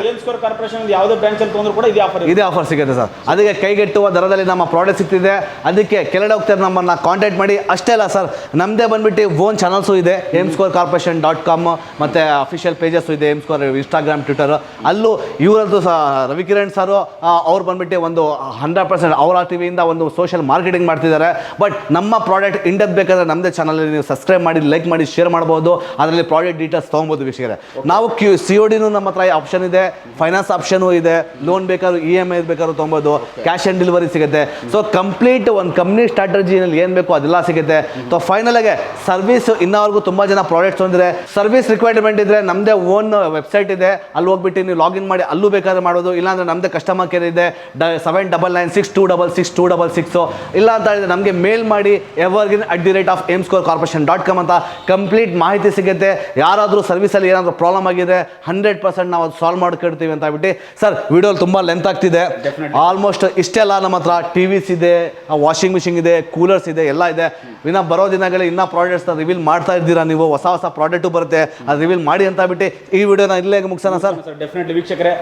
ಆಫರ್ ಇದೇ ಆಫರ್ ಸಿಗುತ್ತೆ ಸರ್. ಅದಕ್ಕೆ ಕೈಗೆಟ್ಟುವ ದರದಲ್ಲಿ ನಮ್ಮ ಪ್ರಾಡಕ್ಟ್ ಸಿಗ್ತಿದೆ. ಅದಕ್ಕೆ ಕೆಳಗೆ ಹೋಗ್ತಾರೆ ನಮ್ಮನ್ನು ಕಾಂಟ್ಯಾಕ್ಟ್ ಮಾಡಿ. ಅಷ್ಟೇ ಅಲ್ಲ ಸರ್ ನಮ್ಮದೇ ಬಂದ್ಬಿಟ್ಟು ಓನ್ ಚಾನಲ್ಸು ಇದೆ. M square corporation dot com ಮತ್ತು ಅಫಿಷಿಯಲ್ ಪೇಜಸ್ಸು ಇದೆ ಎಂ ಸ್ಕೋರ್ ಇನ್ಸ್ಟಾಗ್ರಾಮ್ ಟ್ವಿಟರ್ ಅಲ್ಲೂ ಇವರದ್ದು ಸಹ ರವಿಕಿರಣ್ ಸರ್ ಅವ್ರು ಬಂದ್ಬಿಟ್ಟು ಒಂದು ಹಂಡ್ರೆಡ್ ಪರ್ಸೆಂಟ್ ಅವರ ಟಿವಿಯಿಂದ ಒಂದು ಸೋಷಿಯಲ್ ಮಾರ್ಕೆಟಿಂಗ್ ಮಾಡ್ತಿದ್ದಾರೆ. ಬಟ್ ನಮ್ಮ ಪ್ರಾಡಕ್ಟ್ ಇಂಡಪ್ ಬೇಕಾದ್ರೆ ನಮ್ಮದೇ ಚಾನಲಲ್ಲಿ ನೀವು ಸಬ್ಸ್ಕ್ರೈಬ್ ಮಾಡಿ ಲೈಕ್ ಮಾಡಿ ಶೇರ್ ಮಾಡ್ಬೋದು. ಅದರಲ್ಲಿ ಪ್ರಾಡಕ್ಟ್ ಡೀಟೇಲ್ಸ್ ತೊಗೊಬೋದು ವಿಷಯ ನಾವು ಕ್ಯೂ ಸಿ ಒ ಡಿನೂ ನಮ್ಮ ಹತ್ರ ಆಪ್ಷನ್ ಇದೆ. ಫೈನಾನ್ಸ್ ಆಪ್ಷನ್ ಇದೆ. ಲೋನ್ ಬೇಕಾದ್ರೂ ಇ ಎಂ ಐ ಬೇಕಾದ್ರೂ ತೊಗೊಬೋದು. ಕ್ಯಾಶ್ ಆನ್ ಡೆಲಿವರಿ ಸಿಗುತ್ತೆ. ಸೊ ಕಂಪ್ಲೀಟ್ ಒಂದು ಕಂಪ್ನಿ ಸ್ಟ್ರಾಟಜಿನಲ್ಲಿ ಏನು ಬೇಕೋ ಅದೆಲ್ಲ ಸಿಗುತ್ತೆ. ಸೊ ಫೈನಲ್ ಆಗಿ ಸರ್ವಿಸ್ ಇನ್ನವರೆಗೂ ತುಂಬ ಜನ ಪ್ರಾಡಕ್ಟ್ಸ್ ಹೊಂದಿದ್ರೆ ಸರ್ವಿಸ್ ರಿಕ್ವೈರ್ಮೆಂಟ್ ಇದ್ರೆ ನಮ್ಮದೇ ಓನ್ ವೆಬ್ಸೈಟ್ ಇದೆ ಅಲ್ಲಿ ಹೋಗ್ಬಿಟ್ಟು ನೀವು ಲಾಗಿನ್ ಮಾಡಿ ಅಲ್ಲೂ ಬೇಕಾದ್ರೆ ಮಾಡೋದು ಇಲ್ಲಾಂದ್ರೆ ನಮ್ಮದೇ ಕಸ್ಟಮರ್ ಕೇರ್ ಇದೆ seven double nine six two double six two double six ಇಲ್ಲ ಅಂತ ಹೇಳಿದ್ರೆ ನಮಗೆ ಮೇಲ್ ಮಾಡಿ ಎವರ್ಗಿನ್ at the rate of M square corporation dot com ಅಂತ ಕಂಪ್ಲೀಟ್ ಮಾಹಿತಿ ಸಿಗುತ್ತೆ. ಯಾರಾದರೂ ಸರ್ವಿಸಲ್ಲಿ ಏನಾದರೂ ಪ್ರಾಬ್ಲಮ್ ಆಗಿದೆ ಹಂಡ್ರೆಡ್ ಪರ್ಸೆಂಟ್ ನಾವು ಅದು ಸಾಲ್ವ್ ಮಾಡ್ಕೊಡ್ತೀವಿ ಅಂತ ಹೇಳ್ಬಿಟ್ಟು. ಸರ್ ವಿಡಿಯೋ ತುಂಬ ಲೆಂತ್ ಆಗ್ತಿದೆ. ಆಲ್ಮೋಸ್ಟ್ ಇಷ್ಟೆಲ್ಲ ನಮ್ಮ ಹತ್ರ ಟಿ ವಿಸ್ ಇದೆ ವಾಷಿಂಗ್ ಮಿಷಿನ್ ಇದೆ ಕೂಲರ್ಸ್ ಇದೆ ಎಲ್ಲ ಇದೆ. ಇನ್ನ ಬರೋ ದಿನಗಳಲ್ಲಿ ಇನ್ನೂ ಪ್ರಾಡಕ್ಟ್ಸ್ನ ರಿವೀಲ್ ಮಾಡ್ತಾ ಇದ್ದೀರಾ? ನೀವು ಹೊಸ ಹೊಸ ಪ್ರಾಡಕ್ಟು ಬರುತ್ತೆ, ಅದು ರಿವೀಲ್ ಮಾಡಿ ಅಂತ ಬಿಟ್ಟು ಈ ವಿಡಿಯೋನ ಇಲ್ಲೇ ಮುಗಿಸೋಣ ಸರ್? ಸರ್ ಡೆಫಿನೆಟ್ಲಿ ವೀಕ್ಷಕರೇ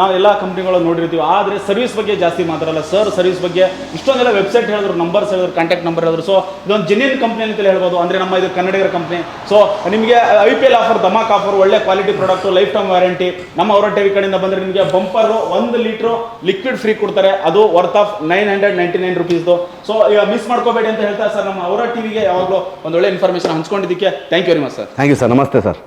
ನಾವು ಎಲ್ಲ ಕಂಪ್ನಿಗಳು ನೋಡಿರ್ತೀವಿ, ಆದರೆ ಸರ್ವಿಸ್ ಬಗ್ಗೆ ಜಾಸ್ತಿ ಮಾತಾಡಲ್ಲ ಸರ್ ಸರ್ವಿಸ್ ಬಗ್ಗೆ ಇಷ್ಟೊಂದೆಲ್ಲ ವೆಬ್ಸೈಟ್ ಹೇಳಿದ್ರು ನಂಬರ್ಸ್ ಹೇಳಿದ್ರು ಕಾಂಟ್ಯಾಕ್ಟ್ ನಂಬರ್ ಹೇಳಿದ್ರು. ಸೊ ಇದೊಂದು ಜೆನ್ಯನ್ ಕಂಪ್ನಿ ಅಂತ ಹೇಳ್ಬೋದು. ಅಂದರೆ ನಮ್ಮ ಇದು ಕನ್ನಡಿಗರ ಕಂಪ್ನಿ ಸೊ ನಿಮಗೆ ಐ ಪಿ ಎಲ್ ಆಫರ್ ಧಮಾಕ್ ಆಫರ್ ಒಳ್ಳೆ quality product life time warranty ನಮ್ಮ ಅವರ ಟಿವಿ ಕಡೆಯಿಂದ ಬಂದರೆ ನಿಮಗೆ ಬಂಪರು ಒಂದು ಲೀಟ್ರು ಲಿಕ್ವಿಡ್ ಫ್ರೀ ಕೊಡ್ತಾರೆ. ಅದು worth of nine hundred ninety nine ರುಪೀಸ್ದು so ಈಗ ಮಿಸ್ ಮಾಡ್ಕೋಬೇಡಿ ಅಂತ ಹೇಳ್ತಾರೆ ಸರ್, ನಮ್ಮ ಅವರ ಟಿವಿಗೆ ಯಾವಾಗಲೂ ಒಂದು ಒಳ್ಳೆ ಇನ್ಫಾರ್ಮೇಷನ್ ಹಂಚ್ಕೊಂಡಿದ್ದಕ್ಕೆ thank you very much sir thank you sir ನಮಸ್ತೆ ಸರ್